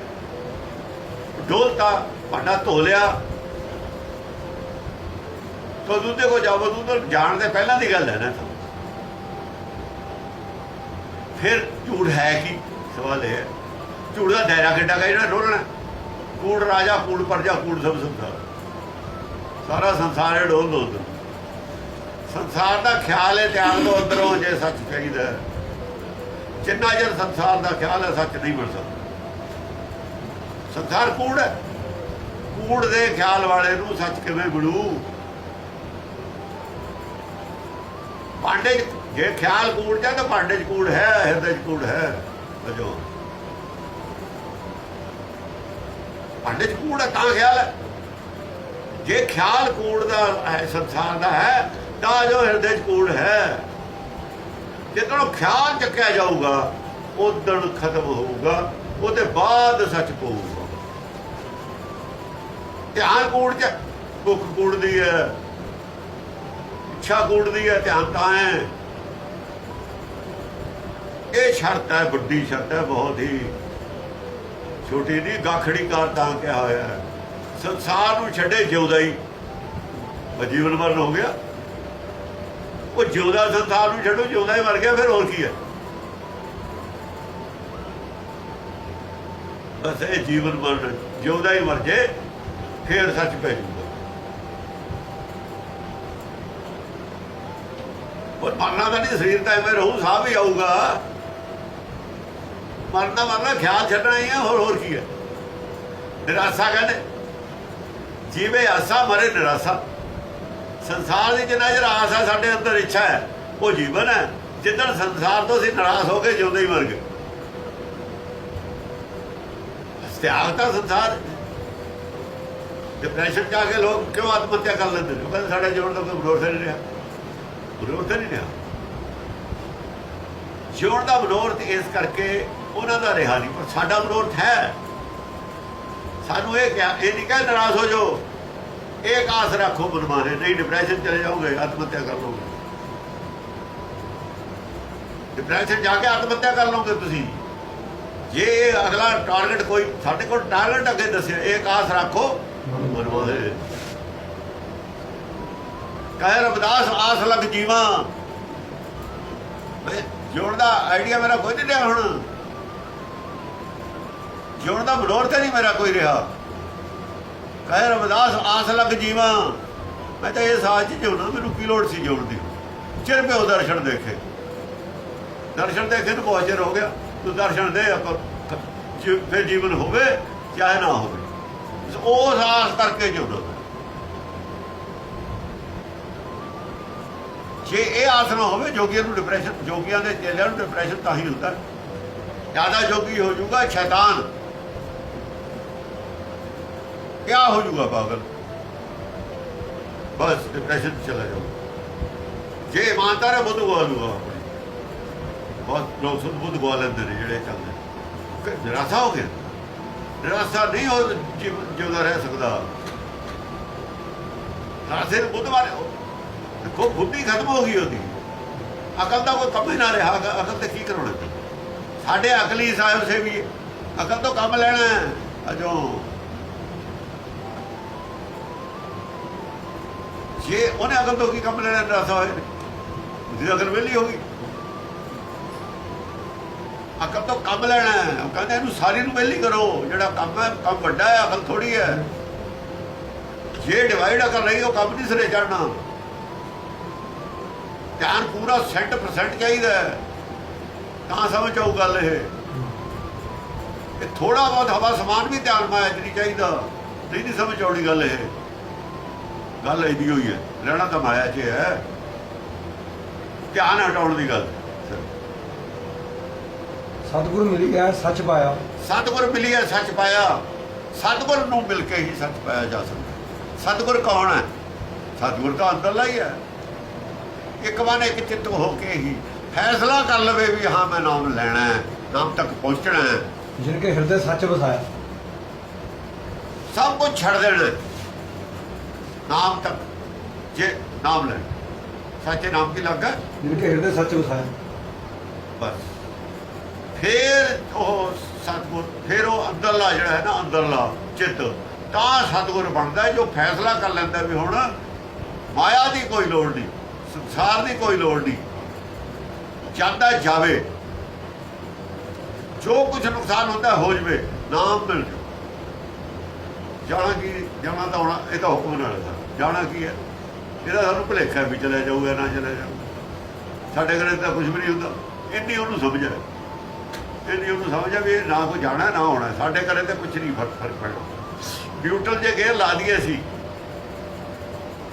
ਡੋਲਤਾ ਭਾਂਡਾ ਧੋ ਲਿਆ। ਤੋ ਦੂਜੇ ਕੋ ਜਾਵੋ ਦੂਜੇ ਜਾਣ ਦੇ ਪਹਿਲਾਂ ਦੀ ਗੱਲ ਹੈ ਨਾ ਤਾਂ। ਫਿਰ ਝੂਠ ਹੈ ਕੀ? ਸਵਾਲ ਇਹ ਹੈ। ਝੂਠ ਦਾ ਦਾਇਰਾ ਕਿੱਡਾ ਕਾ ਜਿਹੜਾ ਡੋਲਣਾ ਕੂੜ ਰਾਜਾ, ਕੂੜ ਪਰਜਾ, ਕੂੜ ਸਭ ਸੰਸਾਰ। ਸਾਰਾ ਸੰਸਾਰ ਇਹ ਡੋਲ ਦੋ ਸੰਸਾਰ ਦਾ ਖਿਆਲ ਹੈ ਤਿਆਗ ਦੋ ਅੰਦਰੋਂ ਜੇ ਸੱਚ ਚਾਹੀਦਾ ਜਿੰਨਾ ਚਿਰ ਸੰਸਾਰ ਦਾ ਖਿਆਲ ਹੈ, ਸੱਚ ਨਹੀਂ ਬਣ ਸਕਦਾ। ਸੰਸਾਰ ਕੂੜ ਹੈ। ਕੂੜ ਦੇ ਖਿਆਲ ਵਾਲੇ ਨੂੰ ਸੱਚ ਕਿਵੇਂ ਬਣੂ? ਭਾਂਡੇ 'ਚ ਜੇ ਖਿਆਲ ਕੂੜ ਜਾ ਤਾਂ ਭਾਂਡੇ 'ਚ ਕੂੜ ਹੈ, ਹਿਰਦੇ 'ਚ ਕੂੜ ਹੈ ਅਜੋ ਭਾਂਡੇ 'ਚ ਕੂੜ ਹੈ ਤਾਂ ਖਿਆਲ ਹੈ। ਜੇ ਖਿਆਲ ਕੂੜ ਦਾ ਹੈ, ਸੰਸਾਰ ਦਾ ਹੈ, ਤਾਂ ਜੋ ਹਿਰਦੇ 'ਚ ਕੂੜ ਹੈ। ਜਦੋਂ ਖਿਆਲ ਚੱਕਿਆ ਜਾਊਗਾ ਉਦੋਂ ਖਤਮ ਹੋਊਗਾ, ਉਹਦੇ ਬਾਅਦ ਸੱਚ ਪਊਗਾ। ਧਿਆਨ ਕੂੜ 'ਚ, ਭੁੱਖ ਕੂੜਦੀ ਹੈ, ਇੱਛਾ ਕੂੜਦੀ ਹੈ, ਧਿਆਨ ਤਾਂ ਹੈ। ਇਹ ਸ਼ਰਤ ਹੈ, ਵੱਡੀ ਸ਼ਰਤ ਹੈ, ਬਹੁਤ ਹੀ ਛੋਟੀ ਨਹੀਂ ਗਾਖੜੀ ਕਾਰ ਤਾਂ ਕਿਹਾ ਹੋਇਆ ਹੈ। ਸੰਸਾਰ ਨੂੰ ਛੱਡੇ ਜਿਉਦਾ ਹੀ। ਜੀਵਨ ਮਰਨ ਹੋ ਗਿਆ। ਉਹ ਜਿਉਂਦਾ ਸੰਸਾਰ ਨੂੰ ਛੱਡੋ, ਜਿਉਦਾ ਹੀ ਮਰ ਗਿਆ, ਫਿਰ ਹੋਰ ਕੀ ਹੈ? ਬਸ ਇਹ ਜੀਵਨ ਮਰਨ, ਜਿਉਂਦਾ ਹੀ ਮਰ ਜੇ, ਫਿਰ ਸੱਚ ਪੈ ਜੂਗਾ। ਉਹ ਮਰਨਾ ਤਾਂ ਨਹੀਂ, ਸਰੀਰ ਤਾਂ ਐਵੇਂ ਰਹੂ, ਸਾਹ ਵੀ ਆਊਗਾ। ਮਰਨਾ ਮਰਨਾ, ਖਿਆਲ ਛੱਡਣਾ ਹੀ ਆ, ਹੋਰ ਹੋਰ ਕੀ ਹੈ? ਨਿਰਾਸ਼ਾ ਕਹਿੰਦੇ। ਜੀਵੇ ਆਸਾ ਮਰੇ ਨਿਰਾਸ਼ਾ। ਸੰਸਾਰ ਦੀ ਜਿੰਨਾ ਚਿਰ ਆਸ ਹੈ, ਸਾਡੇ ਅੰਦਰ ਇੱਛਾ ਹੈ, ਉਹ ਜੀਵਨ ਹੈ। ਜਿੱਦਣ ਸੰਸਾਰ ਤੋਂ ਅਸੀਂ ਨਿਰਾਸ਼ ਹੋ ਕੇ ਜਿਉਂਦੇ ਹੀ ਮਰ ਗਏ। ਤਿਆਗ ਤਾਂ ਸੰਸਾਰ ਡਿਪਰੈਸ਼ਨ ਚ ਆ ਕੇ ਲੋਕ ਕਿਉਂ ਆਤਮ ਹੱਤਿਆ ਕਰ ਲੈਂਦੇ ਨੇ? ਕਹਿੰਦੇ ਸਾਡੇ ਜੀਵਨ ਦਾ ਕੋਈ ਭਰੋਸਾ ਨਹੀਂ ਰਿਹਾ। ਭਰੋਸਾ ਨਹੀਂ ਰਿਹਾ। ਜਿਉਣ ਦਾ ਮਨੋਰਥ ਇਸ ਕਰਕੇ ਉਹਨਾਂ ਦਾ ਰਿਹਾ ਨਹੀਂ, ਪਰ ਸਾਡਾ ਮਨੋਰਥ ਹੈ। ਸਾਨੂੰ ਇਹ ਕਿਹਾ, ਇਹ ਨਹੀਂ ਕਹਿ ਨਾਰਾਜ਼ ਹੋ ਜਾਓ। ਇਹ ਆਸ ਰੱਖੋ ਮਨਮਾਨੇ ਨਹੀਂ ਡਿਪਰੈਸ਼ਨ ਚਲੇ ਜਾਓਗੇ ਆਤਮ ਹੱਤਿਆ ਕਰ ਲਓਗੇ। ਡਿਪਰੈਸ਼ਨ ਜਾ ਕੇ ਆਤਮ ਹੱਤਿਆ ਕਰ ਲਓਗੇ ਤੁਸੀਂ। ਜੇ ਅਗਲਾ ਟਾਰਗੇਟ ਕੋਈ ਸਾਡੇ ਕੋਲ ਟਾਰਗੇਟ ਅੱਗੇ ਦੱਸਿਆ, ਇਹ ਆਸ ਰੱਖੋ ਮਨਮਾਨੇ ਕਹਿ ਰਬਦਾਸ ਆਸ ਲੱਗ ਜੀਵਾਂ। ਮੈਂ ਆਈਡੀਆ ਮੇਰਾ ਕੋਈ ਨਹੀਂ ਰਿਹਾ ਹੁਣ। ਜੋੜ ਦਾ ਤੇ ਨਹੀਂ ਮੇਰਾ ਕੋਈ ਰਿਹਾ। ਕਹੇ ਰਵਿਦਾਸ, ਆਸ ਲੱਗ ਜੀਵਾਂ। ਮੈਂ ਤਾਂ ਇਹ ਸਾਜ ਚ ਜਿਉਣਾ, ਮੈਨੂੰ ਕੀ ਲੋੜ ਸੀ ਜੋੜ ਦੀ? ਚਿਰ ਪਿਓ ਦਰਸ਼ਨ ਦੇਖੇ। ਦਰਸ਼ਨ ਦੇਖੇ ਨੂੰ ਬਹੁਤ ਚਿਰ ਹੋ ਗਿਆ। ਤੂੰ ਦਰਸ਼ਨ ਦੇ ਆਪਾਂ ਫਿਰ ਜੀਵਨ ਹੋਵੇ, ਚਾਹੇ ਨਾ ਹੋਵੇ। ਉਸ ਆਸ ਕਰਕੇ ਜਿਉਂਦਾ ਜੇ ਇਹ ਆਸ ਨਾ ਹੋਵੇ, ਜੋਗੀਆਂ ਨੂੰ ਡਿਪਰੈਸ਼ਨ ਜੋਗੀਆਂ ਦੇ ਚੇਲਿਆਂ ਨੂੰ ਡਿਪਰੈਸ਼ਨ ਤਾਂ ਹੀ ਹੁੰਦਾ। ਜ਼ਿਆਦਾ ਜੋਗੀ ਹੋ ਜਾਊਗਾ ਸ਼ੈਤਾਨ। ਕਿਆ ਹੋ ਜਾਊਗਾ ਪਾਗਲ? ਬਸ ਡਿਪਰੈਸ਼ਨ ਚਲਾ ਜਾਊਗਾ ਜੇ ਇਮਾਨਦਾਰ ਹੈ, ਬੁੱਧ ਗਵਾ ਲੂਗਾ ਬਹੁਤ ਲੋਕ ਸੁਧ ਬੁੱਧ ਗਵਾ ਲੈਂਦੇ ਨੇ ਜਿਹੜੇ ਚੱਲਦੇ ਨਿਰਾਸ਼ਾ ਹੋ ਗਿਆ ਨਿਰਾਸ਼ਾ ਨਹੀਂ ਹੋ ਜਿਉਂਦਾ ਰਹਿ ਸਕਦਾ। ਰਾਸੇ ਬੁੱਧ ਵਾਲੇ ਦੇਖੋ, ਬੁੱਧੀ ਖਤਮ ਹੋ ਗਈ ਉਹਦੀ। ਅਕਲ ਦਾ ਕੋਈ ਕੰਮ ਹੀ ਨਾ ਰਿਹਾ। ਅਕਲ ਤੇ ਕੀ ਕਰਾਉਣਾ? ਸਾਡੇ ਅਕਲੀ ਸਾਹਿਬ ਸੇਵੀ, ਅਕਲ ਤੋਂ ਕੰਮ ਲੈਣਾ ਅਜੋ ਜੇ ਉਹਨੇ ਅਕਲ ਤੋਂ ਕੀ ਕੰਮ ਲੈਣਾ ਨਿਰਾਸ਼ਾ ਹੋਏ ਜਿਹਦੀ ਅਕਲ ਵਿਹਲੀ ਹੋ ਗਈ। ਅਕਲ ਤੋਂ ਕੰਮ ਲੈਣਾ ਉਹ ਕਹਿੰਦੇ ਇਹਨੂੰ ਸਾਰੀ ਨੂੰ ਵਿਹਲੀ ਕਰੋ। ਜਿਹੜਾ ਕੰਮ ਹੈ, ਕੰਮ ਵੱਡਾ ਹੈ, ਅਕਲ ਥੋੜੀ ਹੈ। ਜੇ ਡਿਵਾਈਡ ਅਕਲ ਰਹੀ, ਉਹ ਕੰਮ ਨਹੀਂ ਸਿਰੇ ਚੜਨਾ ਧਿਆਨ ਪੂਰਾ 100% ਚਾਹੀਦਾ ਤਾਂ ਸਮਝ ਆਊ ਗੱਲ ਇਹ। ਇਹ ਥੋੜਾ ਬਹੁਤ ਹਵਾ ਸਮਾਨ ਵੀ ਧਿਆਨ ਮਾਇਆ ਚ ਚਾਹੀਦਾ। ਨਹੀਂ ਸਮਝ ਆਉਣੀ ਗੱਲ ਇਹ। ਗੱਲ ਇਹਦੀ ਹੋਈ ਹੈ। ਰਹਿਣਾ ਤਾਂ ਮਾਇਆ 'ਚ ਹੈ ਧਿਆਨ ਹਟਾਉਣ ਦੀ ਗੱਲ। ਸਤਿਗੁਰ ਮਿਲ ਗਿਆ ਸੱਚ ਪਾਇਆ। ਸਤਿਗੁਰ ਮਿਲਿਆ ਸੱਚ ਪਾਇਆ। ਸਤਿਗੁਰ ਨੂੰ ਮਿਲ ਕੇ ਹੀ ਸੱਚ ਪਾਇਆ ਜਾ ਸਕਦਾ ਸਤਿਗੁਰ ਕੌਣ ਹੈ? ਸਤਿਗੁਰ ਤਾਂ ਅੰਦਰਲਾ ਹੀ ਹੈ। ਇੱਕ ਮਨ ਇੱਕ ਚਿੱਤ ਹੋ ਕੇ ਹੀ ਫੈਸਲਾ ਕਰ ਲਵੇ ਵੀ ਹਾਂ ਮੈਂ ਨਾਮ ਲੈਣਾ ਹੈ ਨਾਮ ਤੱਕ ਪਹੁੰਚਣਾ ਹੈ। ਜਿਨ ਕੇ ਹਿਰਦੇ ਸੱਚ ਵਸਾਇਆ। ਸਭ ਕੁਝ ਛੱਡ ਦੇਣਾ ਹੈ। ਨਾਮ ਤੱਕ ਜੇ ਨਾਮ ਲੈਣਾ ਸੱਚੇ ਨਾਮ ਕੀ ਲੱਗਾ? ਕੇ ਹਿਰਦੇ ਸੱਚ ਵਸਾਇਆ ਬਸ। ਫਿਰ ਉਹ ਸਤਗੁਰ ਫਿਰ ਉਹ ਅੰਦਰਲਾ ਜਿਹੜਾ ਹੈ ਨਾ ਅੰਦਰਲਾ ਚਿੱਤ ਤਾਂ ਸਤਗੁਰ ਬਣਦਾ ਜੋ ਫੈਸਲਾ ਕਰ ਲੈਂਦਾ ਵੀ ਹੁਣ ਮਾਇਆ ਦੀ ਕੋਈ ਲੋੜ ਨਹੀਂ ਸੰਸਾਰ ਦੀ ਕੋਈ ਲੋੜ ਨਹੀਂ। ਜਾਂਦਾ ਜਾਵੇ। ਜੋ ਕੁਝ ਨੁਕਸਾਨ ਹੁੰਦਾ ਹੋ ਜਵੇ ਨਾਮ ਮਿਲ ਜਾਣਾ ਕੀ, ਜਾਣਾ ਤਾਂ ਹੋਣਾ ਇਹ ਤਾਂ ਹੁਕਮ ਨਾਲ ਹੈ। ਜਾਣਾ ਕੀ ਹੈ? ਇਹਦਾ ਸਾਨੂੰ ਭੁਲੇਖਾ ਵੀ ਚਲਿਆ ਜਾਊਗਾ, ਨਾ ਚਲਿਆ ਜਾਊਗਾ। ਸਾਡੇ ਘਰੇ ਤਾਂ ਕੁਝ ਵੀ ਨਹੀਂ ਹੁੰਦਾ। ਇੰਨੀ ਉਹਨੂੰ ਸਮਝ ਹੈ। ਇੰਨੀ ਉਹਨੂੰ ਸਮਝ ਹੈ ਵੀ ਨਾ ਕੋਈ ਜਾਣਾ, ਨਾ ਹੋਣਾ ਸਾਡੇ ਘਰੇ ਤਾਂ ਕੁਝ ਨਹੀਂ ਫ਼ਰਕ ਫ਼ਰਕ ਪੈਣਾ। ਡਿਊਟਲ ਜੇ ਗੇਰ ਲਾ ਦਈਏ ਅਸੀਂ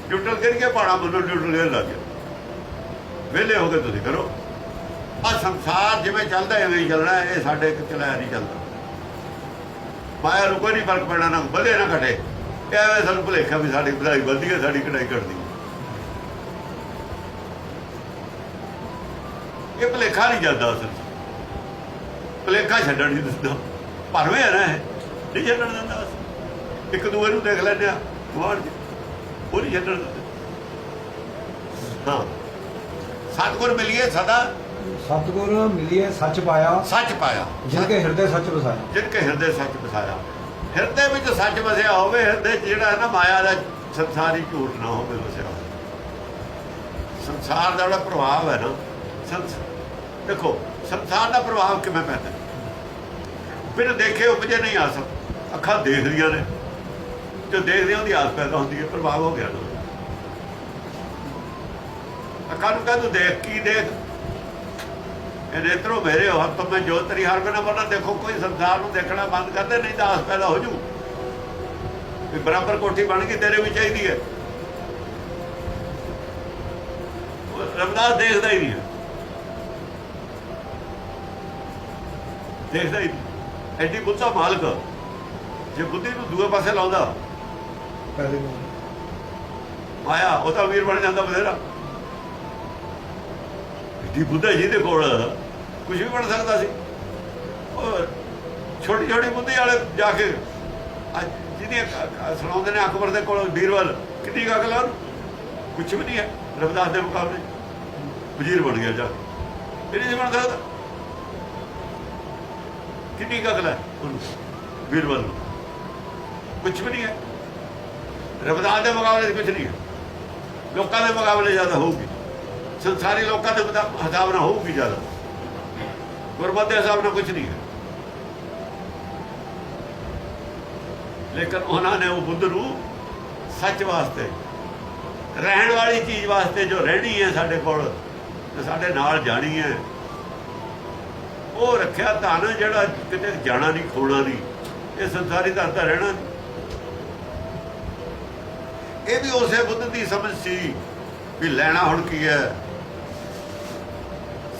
ਡਿਊਟਲ ਕਰੀਏ ਪਾਣਾ ਬੰਦੋ ਡਿਊਟਲ ਗੇਰ ਲਾ ਗਿਆ ਵਿਹਲੇ ਹੋ ਕੇ ਤੁਸੀਂ ਕਰੋ। ਆ ਸੰਸਾਰ ਜਿਵੇਂ ਚੱਲਦਾ, ਐਵੇਂ ਹੀ ਚੱਲਣਾ ਇਹ ਸਾਡੇ ਇੱਕ ਚਲਾਇਆ ਨਹੀਂ ਚੱਲਦਾ। ਮਾਇਆ ਨੂੰ ਕੋਈ ਨਹੀਂ ਫ਼ਰਕ ਪੈਣਾ, ਨਾ ਵਧੇ ਨਾ ਘਟੇ। ਐਵੇਂ ਸਾਨੂੰ ਭੁਲੇਖਾ ਵੀ ਸਾਡੀ ਵਧਾਈ ਵਧਦੀ ਹੈ, ਸਾਡੀ ਕਢਾਈ ਘਟਦੀ ਇਹ ਭੁਲੇਖਾ ਨਹੀਂ ਜਾਂਦਾ ਅਸਲ ਭੁਲੇਖਾ ਛੱਡਣ ਨਹੀਂ ਦਿੰਦਾ। ਭਰਵੇਂ ਹੈ ਨਾ ਇਹ ਨਹੀਂ ਛੱਡਣ ਦਿੰਦਾ ਇੱਕ ਦੂਏ ਨੂੰ ਦੇਖ ਲੈਂਦੇ ਆ ਗਵਾਂਢ ਉਹ ਨਹੀਂ ਛੱਡਣ ਦਿੰਦੇ। ਹਾਂ। ਸਤਿਗੁਰ ਮਿਲੀਏ ਸਦਾ। ਸਤਿਗੁਰ ਮਿਲਿਆ ਸੱਚ ਪਾਇਆ। ਸੱਚ ਪਾਇਆ। ਜਿਨ ਕੇ ਹਿਰਦੇ ਸੱਚ ਵਸਾਇਆ ਜਿਨ ਕੇ ਹਿਰਦੇ ਸੱਚ ਵਸਾਇਆ ਹਿਰਦੇ ਵਿੱਚ ਸੱਚ ਵਸਿਆ ਹੋਵੇ ਹਿਰਦੇ ਜਿਹੜਾ ਹੈ ਨਾ ਮਾਇਆ ਦਾ ਸੰਸਾਰੀ ਝੂਠ ਨਾ ਹੋਵੇ ਵਸਿਆ। ਸੰਸਾਰ ਦਾ ਜਿਹੜਾ ਪ੍ਰਭਾਵ ਹੈ ਨਾ ਸੰਸ ਦੇਖੋ ਸੰਸਾਰ ਦਾ ਪ੍ਰਭਾਵ ਕਿਵੇਂ ਪੈਂਦਾ? ਬਿਨ ਦੇਖੇ ਉਪਜੇ ਨਹੀਂ ਆ ਸਕ ਅੱਖਾਂ ਦੇਖਦੀਆਂ ਨੇ। ਜੋ ਦੇਖਦੇ ਉਹਦੀ ਆਸ ਪੈਦਾ ਹੁੰਦੀ ਹੈ ਪ੍ਰਭਾਵ ਹੋ ਗਿਆ ਨਾ। ਅੱਖਾਂ ਨੂੰ ਕਹਿੰਦਾ ਦੇਖ ਕੀ ਦੇਖ? ਇਹ ਨੇਤਰੋ ਮੇਰੇ ਹੱਥ ਮੈਂ ਜੋ ਤਰੀ ਹਰ ਬਿਨਾ ਬਣਾ ਦੇਖੋ ਕੋਈ ਸੰਸਾਰ ਨੂੰ ਦੇਖਣਾ ਬੰਦ ਕਰਦੇ ਨਹੀਂ ਤਾਂ ਆਸ ਪੈਦਾ ਹੋ ਜੂ। ਵੀ ਬਰਾਬਰ ਕੋਠੀ ਬਣ ਗਈ ਤੇਰੇ ਵੀ ਚਾਹੀਦੀ ਹੈ। ਰਮਦਾਸ ਦੇਖਦਾ ਹੀ ਨਹੀਂ। ਦੇਖਦਾ ਹੀ ਐਡੀ ਬੁੱਧਾ ਮਾਲਕ ਜੇ ਬੁੱਧੀ ਨੂੰ ਦੂਏ ਪਾਸੇ ਲਾਉਂਦਾ। ਪਹਿਲੇ ਨੂੰ ਮਾਇਆ ਉਹ ਤਾਂ ਵੀਰ ਬਣ ਜਾਂਦਾ ਬਥੇਰਾ। ਜੀ ਬੁੱਧਾ ਜੀ ਦੇ ਕੋਲ ਕੁਝ ਵੀ ਬਣ ਸਕਦਾ ਸੀ। ਔਰ ਛੋਟੀ ਛੋਟੀ ਬੁੱਧੀ ਵਾਲੇ ਜਾ ਕੇ ਅੱਜ ਜਿਹਦੀ ਸੁਣਾਉਂਦੇ ਨੇ ਅਕਬਰ ਦੇ ਕੋਲ ਬੀਰਬਲ ਕਿੰਨੀ ਕੁ ਅਕਲ ਆ ਕੁਝ ਵੀ ਨਹੀਂ ਹੈ, ਰਵਿਦਾਸ ਦੇ ਮੁਕਾਬਲੇ। ਵਜ਼ੀਰ ਬਣ ਗਿਆ ਜਾ ਇਹ ਨਹੀਂ ਬਣ ਸਕਦਾ। ਕਿੰਨੀ ਕੁ ਹੈ ਉਹਨੂੰ, ਬੀਰਬਲ ਨੂੰ। ਕੁਝ ਵੀ ਨਹੀਂ ਹੈ। ਰਵਿਦਾਸ ਦੇ ਮੁਕਾਬਲੇ ਕੁਝ ਨਹੀਂ ਹੈ। ਲੋਕਾਂ ਦੇ ਮੁਕਾਬਲੇ ਜ਼ਿਆਦਾ ਹੋਊਗੀ। ਸੰਸਾਰੀ ਲੋਕਾਂ ਦੇ ਮੁਤਾ- ਹਿਸਾਬ ਨਾਲ ਹੋਊਗੀ ਜ਼ਿਆਦਾ। ਗੁਰਮਤਿ ਦੇ ਹਿਸਾਬ ਨਾਲ ਕੁਝ ਨਹੀਂ ਹੈ। ਲੇਕਿਨ ਉਹਨਾਂ ਨੇ ਉਹ ਬੁੱਧ ਨੂੰ ਸੱਚ ਵਾਸਤੇ, ਰਹਿਣ ਵਾਲੀ ਚੀਜ਼ ਵਾਸਤੇ ਜੋ ਰਹਿਣੀ ਹੈ ਸਾਡੇ ਕੋਲ ਤੇ ਸਾਡੇ ਨਾਲ ਜਾਣੀ ਹੈ, ਉਹ ਰੱਖਿਆ ਧਨ ਜਿਹੜਾ ਕਿਤੇ ਜਾਣਾ ਨਹੀਂ, ਖੋਣਾ ਨਹੀਂ। ਇਹ ਸੰਸਾਰੀ ਧਨ ਤਾਂ ਰਹਿਣਾ ਇਹ ਵੀ ਉਸੇ ਬੁੱਧ ਦੀ ਸਮਝ ਸੀ ਵੀ ਲੈਣਾ ਹੁਣ ਕੀ ਹੈ।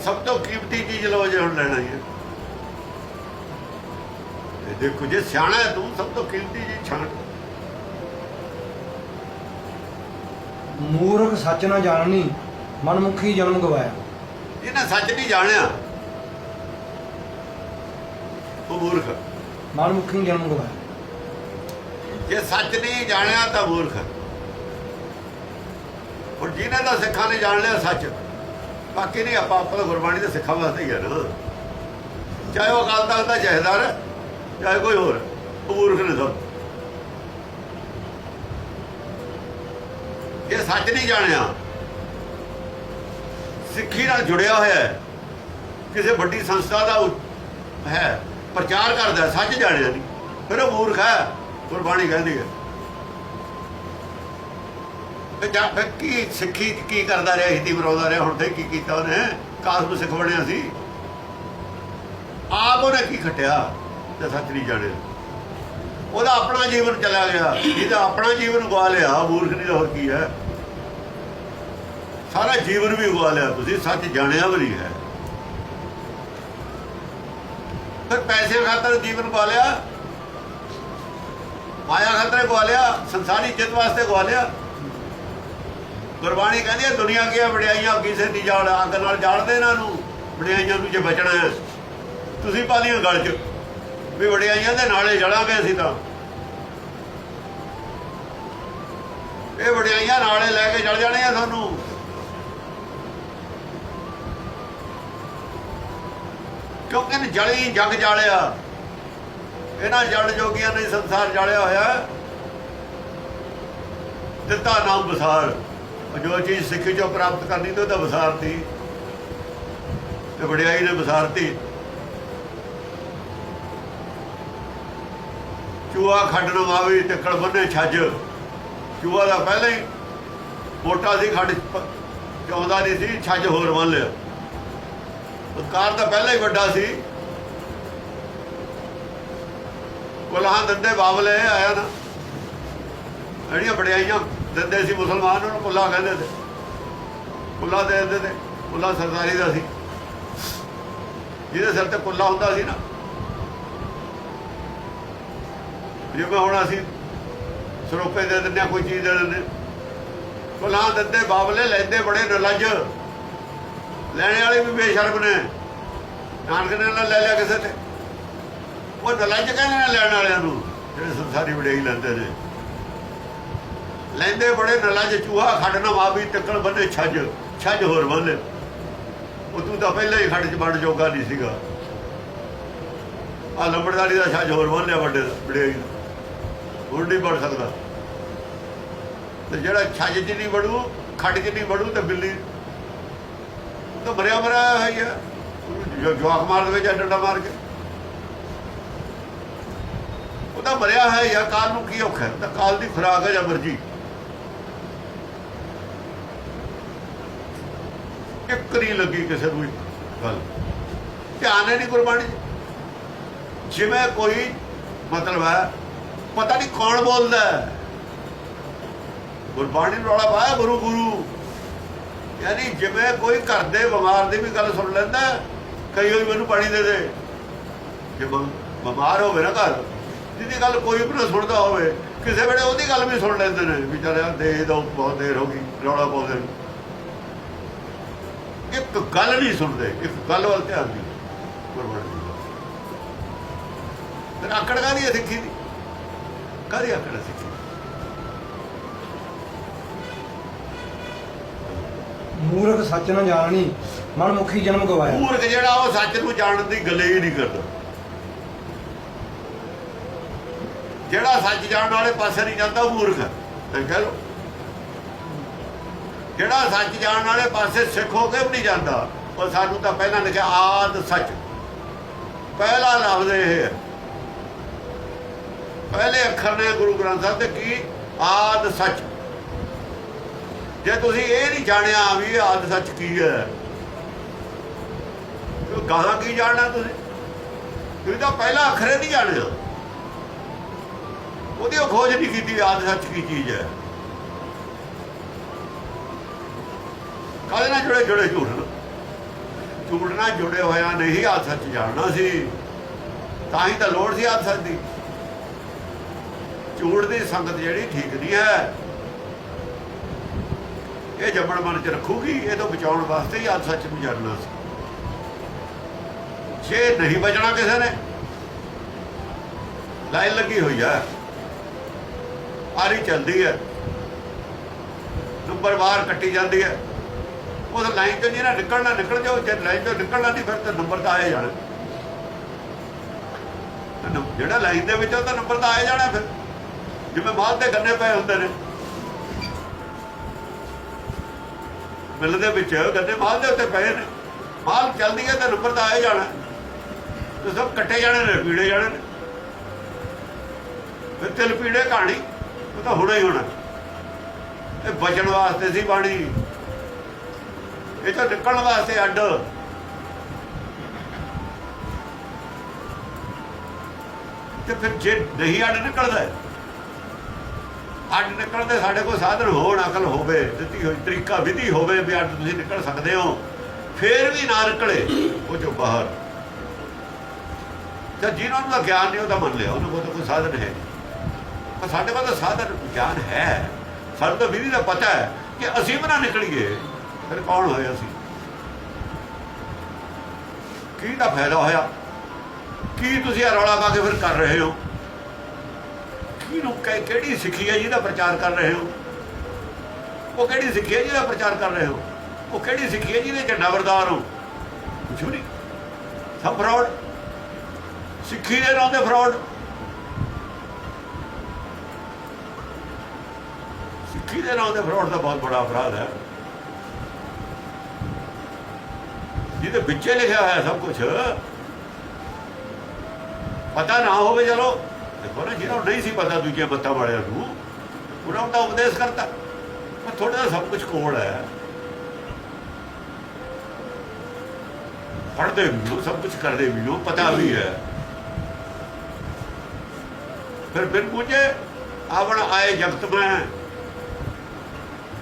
ਸਭ ਤੋਂ ਕੀਮਤੀ ਚੀਜ਼ ਲਓ ਜੇ ਹੁਣ ਲੈਣਾ ਹੀ ਹੈ। ਇਹ ਦੇਖੋ ਜੇ ਸਿਆਣਾ ਹੈ ਤੂੰ ਸਭ ਤੋਂ ਕੀਮਤੀ ਚੀਜ਼ ਛਾਣ। ਮੂਰਖ ਸੱਚ ਨਾ ਜਾਣਨੀ ਮਨਮੁਖੀ ਜਨਮ ਗਵਾਇਆ। ਜਿਹਨੇ ਸੱਚ ਨਹੀਂ ਜਾਣਿਆ ਉਹ ਮੂਰਖ ਮਨਮੁਖੀ ਜਨਮ ਗਵਾਇਆ। ਜੇ ਸੱਚ ਨਹੀਂ ਜਾਣਿਆ ਤਾਂ ਮੂਰਖ ਔਰ ਜਿਹਨੇ ਦਾ ਸਿੱਖਾਂ ਨੇ ਜਾਣ ਲਿਆ ਸੱਚ ਬਾਕੀ ਨਹੀਂ, ਆਪਾਂ ਆਪਾਂ ਤਾਂ ਗੁਰਬਾਣੀ ਦੇ ਸਿੱਖਾਂ ਵਾਸਤੇ ਹੀ ਹੈ ਨਾ। ਚਾਹੇ ਉਹ ਅਕਾਲ ਤਖਤ ਦਾ ਜਹੇਦਾਰ ਹੈ, ਚਾਹੇ ਕੋਈ ਹੋਰ, ਉਹ ਮੂਰਖ ਨੇ ਸਭ। ਇਹ ਸੱਚ ਨਹੀਂ ਜਾਣਿਆ। ਸਿੱਖੀ ਨਾਲ ਜੁੜਿਆ ਹੋਇਆ ਹੈ। ਕਿਸੇ ਵੱਡੀ ਸੰਸਥਾ ਦਾ ਉਹ ਹੈ, ਪ੍ਰਚਾਰ ਕਰਦਾ ਸੱਚ ਜਾਣਿਆ ਨਹੀਂ। ਫਿਰ ਉਹ ਮੂਰਖ ਹੈ, ਗੁਰਬਾਣੀ ਕਹਿੰਦੀ ਹੈ। ਤੇ ਜਾਂ ਫਿਰ ਕੀ ਸਿੱਖੀ, ਕੀ ਕਰਦਾ ਰਿਹਾ ਹਿੱਤੀ ਮਰਾਉਂਦਾ ਰਿਹਾ, ਹੁਣ ਤੇ ਕੀ ਕੀਤਾ ਉਹਨੇ? ਕਾਸਮ ਸਿੱਖ ਬਣਿਆ ਸੀ ਆਪ ਉਹਨੇ ਕੀ ਖਟਿਆ? ਤੇ ਸੱਚ ਨਹੀਂ ਜਾਣਿਆ। ਉਹਦਾ ਆਪਣਾ ਜੀਵਨ ਚਲਾ ਗਿਆ। ਇਹਦਾ ਆਪਣਾ ਜੀਵਨ ਗਵਾ ਲਿਆ। ਮੂਰਖ ਨਹੀਂ ਹੋਰ ਕੀ ਹੈ? ਸਾਰਾ ਜੀਵਨ ਵੀ ਗਵਾ ਲਿਆ ਤੁਸੀਂ। ਸੱਚ ਜਾਣਿਆ ਵੀ ਨਹੀਂ ਹੈ। ਫਿਰ ਪੈਸੇ ਖਾਤਰ ਜੀਵਨ ਗਵਾ ਲਿਆ। ਮਾਇਆ ਖਾਤਰ ਗਵਾ ਲਿਆ। ਸੰਸਾਰੀ ਜਿੱਤ ਵਾਸਤੇ ਗਵਾ ਲਿਆ। ਗੁਰਬਾਣੀ ਕਹਿੰਦੀ ਹੈ ਦੁਨੀਆ ਦੀਆਂ ਵਡਿਆਈਆਂ ਕਿਸੇ ਦੀ ਜਾਲ ਅੱਗ ਨਾਲ ਜਾਣਦੇ ਇਹਨਾਂ ਨੂੰ। ਵਡਿਆਈਆਂ ਨੂੰ ਜੇ ਬਚਣਾ ਹੈ, ਤੁਸੀਂ ਪਾ ਦਿਓ ਗੱਲ 'ਚ। ਵੀ ਵਡਿਆਈਆਂ ਦੇ ਨਾਲੇ ਜੜਾਂਗੇ ਅਸੀਂ ਤਾਂ। ਇਹ ਵਡਿਆਈਆਂ ਨਾਲੇ ਲੈ ਕੇ ਜਲ ਜਾਣੇ ਆ ਤੁਹਾਨੂੰ ਕਿਉਂਕਿ ਇਹਨੇ ਜਲੀ ਜਗ ਜਾਲਿਆ। ਇਹਨਾਂ ਜੜ ਜੋਗੀਆਂ ਨੇ ਸੰਸਾਰ ਜਾਲਿਆ ਹੋਇਆ। ਦਿੱਤਾ ਨਾਮ ਬਸਾਰ। ਜੋ ਚੀਜ਼ ਸਿੱਖੀ ਚੋਂ ਪ੍ਰਾਪਤ ਕਰਨੀ ਤੇ ਉਹਦਾ ਵਿਸਾਰ ਸੀ ਤੇ। ਵਡਿਆਈ ਨੇ ਵਿਸਾਰਤੀ ਚੂਹਾ ਖੱਡ ਨੂੰ ਆਵੇ ਤੇ ਕਲਬਨੇ ਛੱਜ। ਚੂਹਾ ਦਾ ਪਹਿਲਾਂ ਹੀ ਮੋਟਾ ਸੀ, ਖੱਡ ਚਾਉਂਦਾ ਨਹੀਂ ਸੀ, ਛੱਜ ਹੋਰ ਮੰਨ ਲਿਆ। ਉਤਕਾਰ ਤਾਂ ਪਹਿਲਾਂ ਹੀ ਵੱਡਾ ਸੀ। ਕੋਲਾਂ ਦੰਦੇ ਬਾਬਲੇ ਆਇਆ ਨਾ। ਜਿਹੜੀਆਂ ਵਡਿਆਈਆਂ ਦਿੰਦੇ ਸੀ ਮੁਸਲਮਾਨ ਉਹਨੂੰ ਪੁੱਲਾ ਕਹਿੰਦੇ ਤੇ ਪੁੱਲਾ ਦੇ ਦਿੰਦੇ ਤੇ ਕੁੱਲਾ ਸਰਦਾਰੀ ਦਾ ਸੀ। ਜਿਹਦੇ ਸਿਰ ਤੇ ਪੁੱਲਾ ਹੁੰਦਾ ਸੀ ਨਾ। ਜਿਵੇਂ ਹੁਣ ਅਸੀਂ ਸਰੋਪੇ ਦੇ ਦਿੰਦੇ ਹਾਂ, ਕੋਈ ਚੀਜ਼ ਦੇ ਦਿੰਦੇ ਕੁੱਲਾ ਦਿੰਦੇ, ਬਾਬਲੇ ਲੈਂਦੇ, ਬੜੇ ਨਲਜ ਲੈਣੇ ਵਾਲੇ ਵੀ ਬੇਸ਼ਰਮ ਨੇ। ਨਾਨਕ ਨੇ ਨਾ ਲੈ ਲਿਆ ਕਿਸੇ ਤੇ। ਉਹ ਨਲਜ ਕਹਿੰਦੇ ਨੇ ਲੈਣ ਵਾਲਿਆਂ ਨੂੰ, ਜਿਹੜੇ ਸੰਸਾਰੀ ਵਡੇਈ ਲੈਂਦੇ ਨੇ। ਲੈਂਦੇ ਬੜੇ ਨਲਜ ਚੂਹਾ ਖੱਡ ਨਾ ਮਾਵੀ ਟੱਕਣ ਬੰਨੇ ਛੱਜ ਛੱਜ ਹੋਰ ਬੰਨੇ। ਉਹ ਤੂੰ ਤਾਂ ਪਹਿਲਾਂ ਹੀ ਖੱਡ ਚ ਵੜ ਜੋਗਾ ਨਹੀਂ ਸੀਗਾ। ਆ ਲੰਬੜਦਾਰੀ ਦਾ ਛੱਜ ਹੋਰ ਬੰਨਿਆ ਵੱਡੇ ਵਡਿਆਈ ਦਾ। ਹੁਣ ਨਹੀਂ ਵੜ ਸਕਦਾ। ਤੇ ਜਿਹੜਾ ਛੱਜ ਚ ਨਹੀਂ ਵੜੂ, ਖੱਡ ਚ ਨਹੀਂ ਵੜੂ ਤੇ ਬਿੱਲੀ ਤਾਂ ਮਰਿਆ ਮਰਿਆ ਹੈ ਹੀ ਆ। ਜਵਾਕ ਮਾਰ ਦੇ ਵਿੱਚ ਡੰਡਾ ਮਾਰ ਕੇ। ਉਹ ਤਾਂ ਮਰਿਆ ਹੈ ਜਾਂ ਕਾਲ ਨੂੰ ਕੀ ਔਖਾ ਤਾਂ ਕਾਲ ਦੀ ਖੁਰਾਕ ਹੈ ਜਾਂ ਮਰਜ਼ੀ। ਇੱਕ ਨਹੀਂ ਲੱਗੀ ਕਿਸੇ ਨੂੰ ਇਹ ਗੱਲ। ਧਿਆਨ ਹੈ ਨਹੀਂ ਗੁਰਬਾਣੀ ਜਿਵੇਂ ਕੋਈ ਮਤਲਬ ਹੈ, ਪਤਾ ਨਹੀਂ ਕੌਣ ਬੋਲਦਾ ਗੁਰਬਾਣੀ ਨੂੰ ਰੌਲਾ ਪਾਇਆ ਗੁਰੂ ਗੁਰੂ। ਯਾਨੀ ਜਿਵੇਂ ਕੋਈ ਘਰ ਦੇ ਬਿਮਾਰ ਦੀ ਵੀ ਗੱਲ ਸੁਣ ਲੈਂਦਾ ਕਈ ਹੋਈ ਮੈਨੂੰ ਪਾਣੀ ਦੇ ਦੇ। ਜੇ ਬਿਮਾਰ ਹੋਵੇ ਨਾ ਘਰ, ਜਿਹਦੀ ਗੱਲ ਕੋਈ ਵੀ ਨਾ ਸੁਣਦਾ ਹੋਵੇ, ਕਿਸੇ ਵੇਲੇ ਉਹਦੀ ਗੱਲ ਵੀ ਸੁਣ ਲੈਂਦੇ ਨੇ, ਵੀ ਚੱਲ ਯਾਰ ਦੇ ਦੋ, ਬਹੁਤ ਦੇਰ ਹੋ ਗਈ, ਰੌਲਾ ਪਾਉਂਦੇ ਨੇ। ਇੱਕ ਗੱਲ ਨਹੀਂ ਸੁਣਦੇ ਇੱਕ ਗੱਲ ਵੱਲ ਧਿਆਨ ਨਹੀਂ ਗੁਰਬਾਣੀ ਦੀ। ਫਿਰ ਆਕੜ ਕਾਹਦੀ ਹੈ ਸਿੱਖੀ ਦੀ? ਕਾਹਦੀ ਆਕੜ ਸਿੱਖੀ? ਮੂਰਖ ਸੱਚ ਨਾ ਜਾਣਨੀ ਮਨਮੁਖੀ ਜਨਮ ਗਵਾਇਆ। ਮੂਰਖ ਜਿਹੜਾ ਉਹ ਸੱਚ ਨੂੰ ਜਾਣਨ ਦੀ ਗੱਲ ਹੀ ਨਹੀਂ ਕਰਦਾ। ਜਿਹੜਾ ਸੱਚ ਜਾਣਨ ਵਾਲੇ ਪਾਸੇ ਨਹੀਂ ਜਾਂਦਾ ਉਹ ਮੂਰਖ ਹੈ। ਕਹਿ ਲਓ ਜਿਹੜਾ ਸੱਚ ਜਾਣ ਵਾਲੇ ਪਾਸੇ ਸਿੱਖ ਹੋ ਕੇ ਵੀ ਨਹੀਂ ਜਾਂਦਾ, ਉਹ ਸਾਨੂੰ ਤਾਂ ਪਹਿਲਾਂ ਲਿਖਿਆ ਆਦ ਸੱਚ। ਪਹਿਲਾ ਲਫ਼ਜ਼ ਇਹ ਹੈ। ਪਹਿਲੇ ਅੱਖਰ ਨੇ ਗੁਰੂ ਗ੍ਰੰਥ ਸਾਹਿਬ ਦੇ ਕੀ? ਆਦ ਸੱਚ। ਜੇ ਤੁਸੀਂ ਇਹ ਨਹੀਂ ਜਾਣਿਆ ਵੀ ਇਹ ਆਦ ਸੱਚ ਕੀ ਹੈ ਗਾਹਾਂ ਕੀ ਜਾਣਨਾ ਤੁਸੀਂ? ਤੁਸੀਂ ਤਾਂ ਪਹਿਲਾ ਅੱਖਰੇ ਨਹੀਂ ਜਾਣਿਆ ਉਹਦੀ ਉਹ ਖੋਜ ਨਹੀਂ ਕੀਤੀ ਆਦ ਸੱਚ ਕੀ ਚੀਜ਼ ਹੈ। ਕਾਹਦੇ ਨਾਲ ਜੁੜੇ ਜੁੜੇ ਝੂਠ ਨਾਲ ਝੂਠ ਨਾਲ ਜੁੜੇ ਹੋਇਆ ਨਹੀਂ ਆਦ ਸੱਚ ਜਾਣਨਾ ਸੀ। ਤਾਂ ਹੀ ਤਾਂ ਲੋੜ ਸੀ ਆਦ ਸੱਚ ਦੀ। ਝੂਠ ਦੀ ਸੰਗਤ ਜਿਹੜੀ ਠੀਕ ਨਹੀਂ ਹੈ। ਇਹ ਜੰਮਣ ਮਨ ਚ ਰੱਖੂਗੀ, ਇਹ ਤੋਂ ਬਚਾਉਣ ਵਾਸਤੇ ਹੀ ਆਦ ਸੱਚ ਨੂੰ ਜਾਣਨਾ ਸੀ। ਜੇ ਨਹੀਂ ਬਚਣਾ ਕਿਸੇ ਨੇ, ਲਾਈਨ ਲੱਗੀ ਹੋਈ ਹੈ ਆਰੀ ਚੱਲਦੀ ਹੈ। ਨੰਬਰ ਵਾਰ ਕੱਟੀ ਜਾਂਦੀ ਹੈ। ਉਸ ਲਾਈਨ ਤੋਂ ਜਿਹੜਾ ਨਿਕਲਣਾ, ਨਿਕਲ ਜਾਓ, ਜੇ ਲਾਈਨ ਤੋਂ ਨਿਕਲਣਾ ਨਹੀਂ ਫਿਰ ਤਾਂ ਨੰਬਰ ਤਾਂ ਆਏ ਜਾਣਾ। ਜਿਹੜਾ ਲਾਈਨ ਦੇ ਵਿੱਚ ਉਹ ਤਾਂ ਨੰਬਰ ਤਾਂ ਆਏ ਜਾਣਾ ਫਿਰ। ਜਿਵੇਂ ਮਾਲ ਦੇ ਗੰਨੇ ਪਏ ਹੁੰਦੇ ਨੇ। ਮਿਲ ਦੇ ਵਿੱਚ ਗੰਨੇ ਮਾਲ ਦੇ ਉੱਤੇ ਪਏ ਨੇ। ਮਾਲ ਚੱਲਦੀ ਹੈ, ਤਾਂ ਨੰਬਰ ਤਾਂ ਆਏ ਜਾਣਾ। ਤੇ ਸਭ ਕੱਟੇ ਜਾਣੇ ਨੇ, ਪੀੜੇ ਜਾਣੇ ਨੇ। ਫਿਰ ਤਿਲ ਪੀੜੇ ਕਹਾਣੀ, ਉਹ ਤਾਂ ਹੋਣਾ ਹੀ ਹੋਣਾ। ਇਹ ਬਚਣ ਵਾਸਤੇ ਸੀ ਬਾਣੀ। ਇਹ ਤਾਂ ਨਿਕਲਣ ਵਾਸਤੇ ਅੱਡ। ਤੇ ਫਿਰ ਜੇ ਨਹੀਂ ਅੱਡ ਨਿਕਲਦਾ ਹੈ, ਅੱਡ ਨਿਕਲਦੇ ਸਾਡੇ ਕੋਲ ਸਾਧਨ ਹੋਣ ਅਕਲ ਹੋਵੇ ਦਿੱਤੀ ਹੋਈ ਤਰੀਕਾ ਵਿਧੀ ਹੋਵੇ ਵੀ ਅੱਡ ਤੁਸੀਂ ਨਿਕਲ ਸਕਦੇ ਹੋ ਫੇਰ ਵੀ ਨਾ ਨਿਕਲੇ ਉਹ ਜੋ ਬਾਹਰ। ਤੇ ਜਿਹਨਾਂ ਨੂੰ ਤਾਂ ਗਿਆਨ ਨਹੀਂ ਉਹਦਾ ਮੰਨ ਲਿਆ ਉਹਨਾਂ ਕੋਲ ਤਾਂ ਕੋਈ ਸਾਧਨ ਹੈ ਨਹੀਂ। ਪਰ ਸਾਡੇ ਕੋਲ ਤਾਂ ਸਾਧਨ ਗਿਆਨ ਹੈ। ਸਾਨੂੰ ਤਾਂ ਵਿਧੀ ਦਾ ਪਤਾ ਹੈ ਕਿ ਅਸੀਂ ਵੀ ਨਾ ਨਿਕਲੀਏ। ਫਿਰ ਕੌਣ ਹੋਇਆ ਸੀ ਕੀ ਦਾ ਫਾਇਦਾ ਹੋਇਆ? ਕੀ ਤੁਸੀਂ ਇਹ ਰੌਲਾ ਪਾ ਕੇ ਫਿਰ ਕਰ ਰਹੇ ਹੋ? ਕੀ ਨੂੰ ਕਿਹੜੀ ਸਿੱਖੀ ਹੈ ਜਿਹਦਾ ਪ੍ਰਚਾਰ ਕਰ ਰਹੇ ਹੋ? ਉਹ ਕਿਹੜੀ ਸਿੱਖੀ ਹੈ ਜਿਹਦਾ ਪ੍ਰਚਾਰ ਕਰ ਰਹੇ ਹੋ? ਉਹ ਕਿਹੜੀ ਸਿੱਖੀ ਹੈ ਜਿਹਦੇ ਝੰਡਾ ਵਰਦਾਰ ਹੋ? ਕੁਛ ਵੀ ਨਹੀਂ। ਸਭ ਫਰਾਡ ਸਿੱਖੀ ਦੇ ਨਾਂ ਤੇ ਫਰਾਡ ਸਿੱਖੀ ਦੇ ਨਾਂ ਤੇ ਫਰਾਡ ਦਾ ਬਹੁਤ ਬੜਾ ਅਪਰਾਧ ਹੈ। ਜਿਹਦੇ ਵਿੱਚੇ ਲਿਖਿਆ ਹੋਇਆ ਸਭ ਕੁਝ ਪਤਾ ਨਾ ਹੋਵੇ ਚਲੋ। ਦੇਖੋ ਨਾ, ਜਿਹਨੂੰ ਨਹੀਂ ਸੀ ਪਤਾ ਦੂਜੇ ਮੱਤਾਂ ਵਾਲਿਆਂ ਨੂੰ, ਉਹਨਾਂ ਨੂੰ ਤਾਂ ਉਪਦੇਸ਼ ਕਰਤਾ। ਪਰ ਥੋੜਾ ਸਭ ਕੁਝ ਕੋਲ ਹੈ। ਪੜਦੇ ਵੀ ਹੋ, ਸਭ ਕੁਝ ਕਰਦੇ ਵੀ ਹੋ, ਪਤਾ ਵੀ ਹੈ। ਫਿਰ ਬਿਨ ਪੁੱਛੇ, ਆਵਣ ਆਏ ਜਗਤ ਮੈਂ।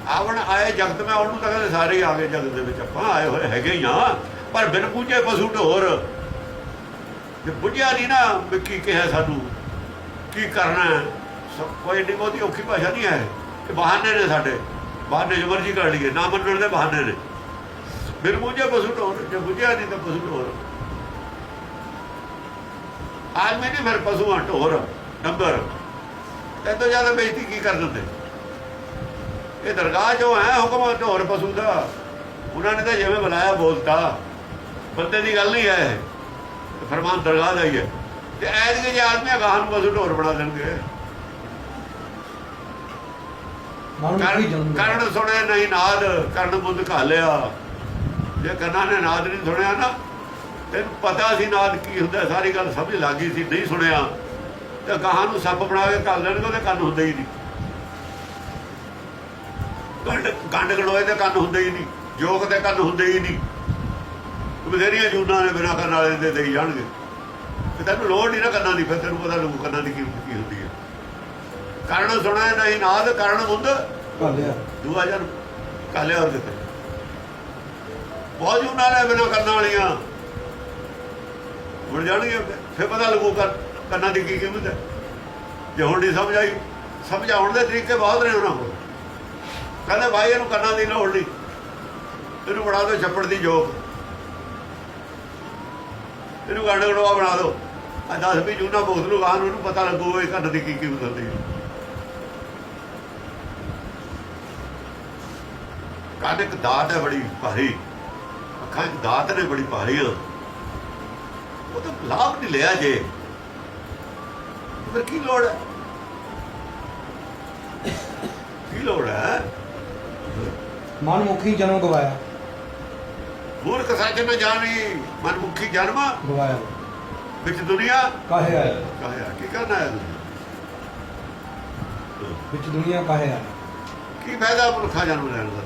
ਆਵਣ ਆਏ ਜਗਤ, ਮੈਂ ਉਹਨੂੰ ਤਾਂ ਕਹਿੰਦੇ ਸਾਰੇ ਆ ਗਏ ਜਗਤ ਦੇ ਵਿੱਚ ਆਪਾਂ, ਆਏ ਹੋਏ ਹੈਗੇ ਹੀ ਆ। ਪਰ ਬਿਨ ਪੁੱਛੇ ਪਸ਼ੂ ਢੋਰ, ਜੇ ਬੁੱਝਿਆ ਨਹੀਂ ਨਾ ਵੀ ਕੀ ਕਿਹਾ ਸਾਨੂੰ, ਕੀ ਕਰਨਾ ਕੋਈ ਨਹੀਂ ਬਹੁਤੀ ਔਖੀ ਭਾਸ਼ਾ ਨਹੀਂ ਹੈ ਇਹ ਬਹਾਨੇ ਨੇ ਸਾਡੇ, ਬਹਾਨੇ ਜੋ ਮਰਜ਼ੀ ਕਰ ਲਈਏ, ਨਾ ਮੰਨਣ ਦੇ ਬਹਾਨੇ ਨੇ। ਫਿਰ ਬੁੱਝੇ ਪਸ਼ੂ ਢੋਰ, ਜੇ ਬੁੱਝਿਆ ਨਹੀਂ ਤਾਂ ਪਸ਼ੂ ਢੋਰ। ਆਦਮੀ ਨਹੀਂ ਫਿਰ ਪਸ਼ੂਆਂ ਢੋਰ ਨੰਬਰ ਇਹ ਜ਼ਿਆਦਾ ਬੇਇੱਜ਼ਤੀ ਕੀ ਕਰ ਦਿੰਦੇ? ਇਹ ਦਰਗਾਹ ਜੋ ਹੈ ਹੁਕਮ ਢੋਰ ਪਸ਼ੂ ਦਾ। ਉਹਨਾਂ ਨੇ ਤਾਂ ਜਿਵੇਂ ਬੁਲਾਇਆ ਬੋਲਤਾ। ਬੰਦੇ ਦੀ ਗੱਲ ਨਹੀਂ ਹੈ ਇਹ। ਤੇ ਫਰਮਾਨ ਦਰਗਾਹ ਦਾ ਹੀ ਹੈ। ਤੇ ਐਦ ਕੇ ਜੇ ਆਦਮੀ ਅਗਾਹ ਨੂੰ ਪਸ਼ੂ ਢੋਰ ਬਣਾ ਦੇਣਗੇ। ਕਰਨ ਸੁਣਿਆ ਨਹੀਂ ਨਾਦ ਕਰਨ ਬੁੱਧ ਘਾਲਿਆ ਜੇ ਕੰਨਾਂ ਨੇ ਨਾਦ ਨਹੀਂ ਸੁਣਿਆ ਨਾ ਤੈਨੂੰ ਪਤਾ ਸੀ ਨਾਦ ਕੀ ਹੁੰਦਾ ਸਾਰੀ ਗੱਲ ਸਮਝ ਲੱਗੀ ਸੀ ਨਹੀਂ ਸੁਣਿਆ। ਤੇ ਗਾਹਾਂ ਨੂੰ ਸੱਪ ਬਣਾ ਕੇ ਘਾਲ ਲੈਣਗੇ ਉਹਦੇ ਕੰਨ ਹੁੰਦੇ ਹੀ ਨਹੀਂ। ਗੰਡ ਗਣੋਏ ਦੇ ਕੰਨ ਹੁੰਦੇ ਹੀ ਨਹੀਂ। ਜੋਗ ਦੇ ਕੰਨ ਹੁੰਦੇ ਹੀ ਨਹੀਂ। ਬਥੇਰੀਆਂ ਜੂਨਾਂ ਨੇ ਬਿਨਾਂ ਕੰਨ ਵਾਲੇ ਦੇ ਦੇਈ ਜਾਣਗੇ। ਤੇ ਤੈਨੂੰ ਲੋੜ ਨਹੀਂ ਨਾ ਕੰਨਾਂ ਦੀ ਫਿਰ ਤੈਨੂੰ ਪਤਾ ਲੱਗੂ ਕੰਨਾਂ ਦੀ ਕੀ ਹੁੰਦੀ ਹੈ। ਕਰਨ ਸੁਣਿਆ ਨਹੀਂ ਨਾਦ ਕਰਨ ਬੁੱਧ ਘਾਲਿਆ ਦੂਆ ਜਨ ਕਾਲੇ ਹੋਰ ਦਿੱਤੇ। ਬਹੁਤ ਜੂਨਾਂ ਨੇ ਬਿਨਾਂ ਕੰਨਾਂ ਵਾਲੀਆਂ। ਮੁੜ ਜਾਣਗੇ ਫਿਰ ਪਤਾ ਲੱਗੂ ਕੰਨਾਂ ਦੀ ਕੀ ਕੀਮਤ ਹੈ। ਜੇ ਹੁਣ ਨਹੀਂ ਸਮਝ ਆਈ ਸਮਝਾਉਣ ਦੇ ਤਰੀਕੇ ਬਹੁਤ ਨੇ ਉਹਨਾਂ ਕੋਲ। ਕਹਿੰਦੇ ਭਾਈ ਇਹਨੂੰ ਕੰਨਾਂ ਦੀ ਲੋੜ ਨਹੀਂ। ਇਹਨੂੰ ਬਣਾ ਦਿਓ ਛੱਪੜ ਦੀ ਜੋਕ ਇਹਨੂੰ ਗੰਡ ਗੜਵਾ ਬਣਾ ਦਿਓ। ਆ 10 ਵੀ ਜੂਨਾ ਬੋਧ ਨੂੰ ਗਾਂ ਉਹਨੂੰ ਪਤਾ ਲੱਗੂ ਇਹ ਕੰਨ ਦੀ ਕੀ ਕੀ ਹੁੰਦੀ ਕੰਨ ਇੱਕ ਦਾਤ ਹੈ ਬੜੀ ਭਾਰੀ। ਅੱਖਾਂ ਇੱਕ ਦਾਤ ਨੇ ਬੜੀ ਭਾਰੀ ਉਹ ਤਾਂ ਲਾਭ ਨਹੀਂ ਲਿਆ ਜੇ। ਫਿਰ ਕੀ ਲੋੜ ਹੈ? ਕੀ ਲੋੜ ਹੈ? ਮਨ ਮੁਖੀ ਜਨਮ ਗਵਾਇਆ। ਮੂਰਖ ਸੱਚ न ਜਾਣੀ ਮਨਮੁਖੀ ਜਨਮ ਗਵਾਇਆ। ਵਿੱਚ ਦੁਨੀਆ ਕਾਹੇ ਆਇਆ? ਕਹਾਇਆ ਕੀ ਕਰਨਾ ਹੈ? ਵਿੱਚ ਦੁਨੀਆ ਕਾਹੇ ਆਇਆ? ਕੀ ਫਾਇਦਾ ਮਨੁੱਖਾ ਜਨਮ ਲੈਣ ਦਾ?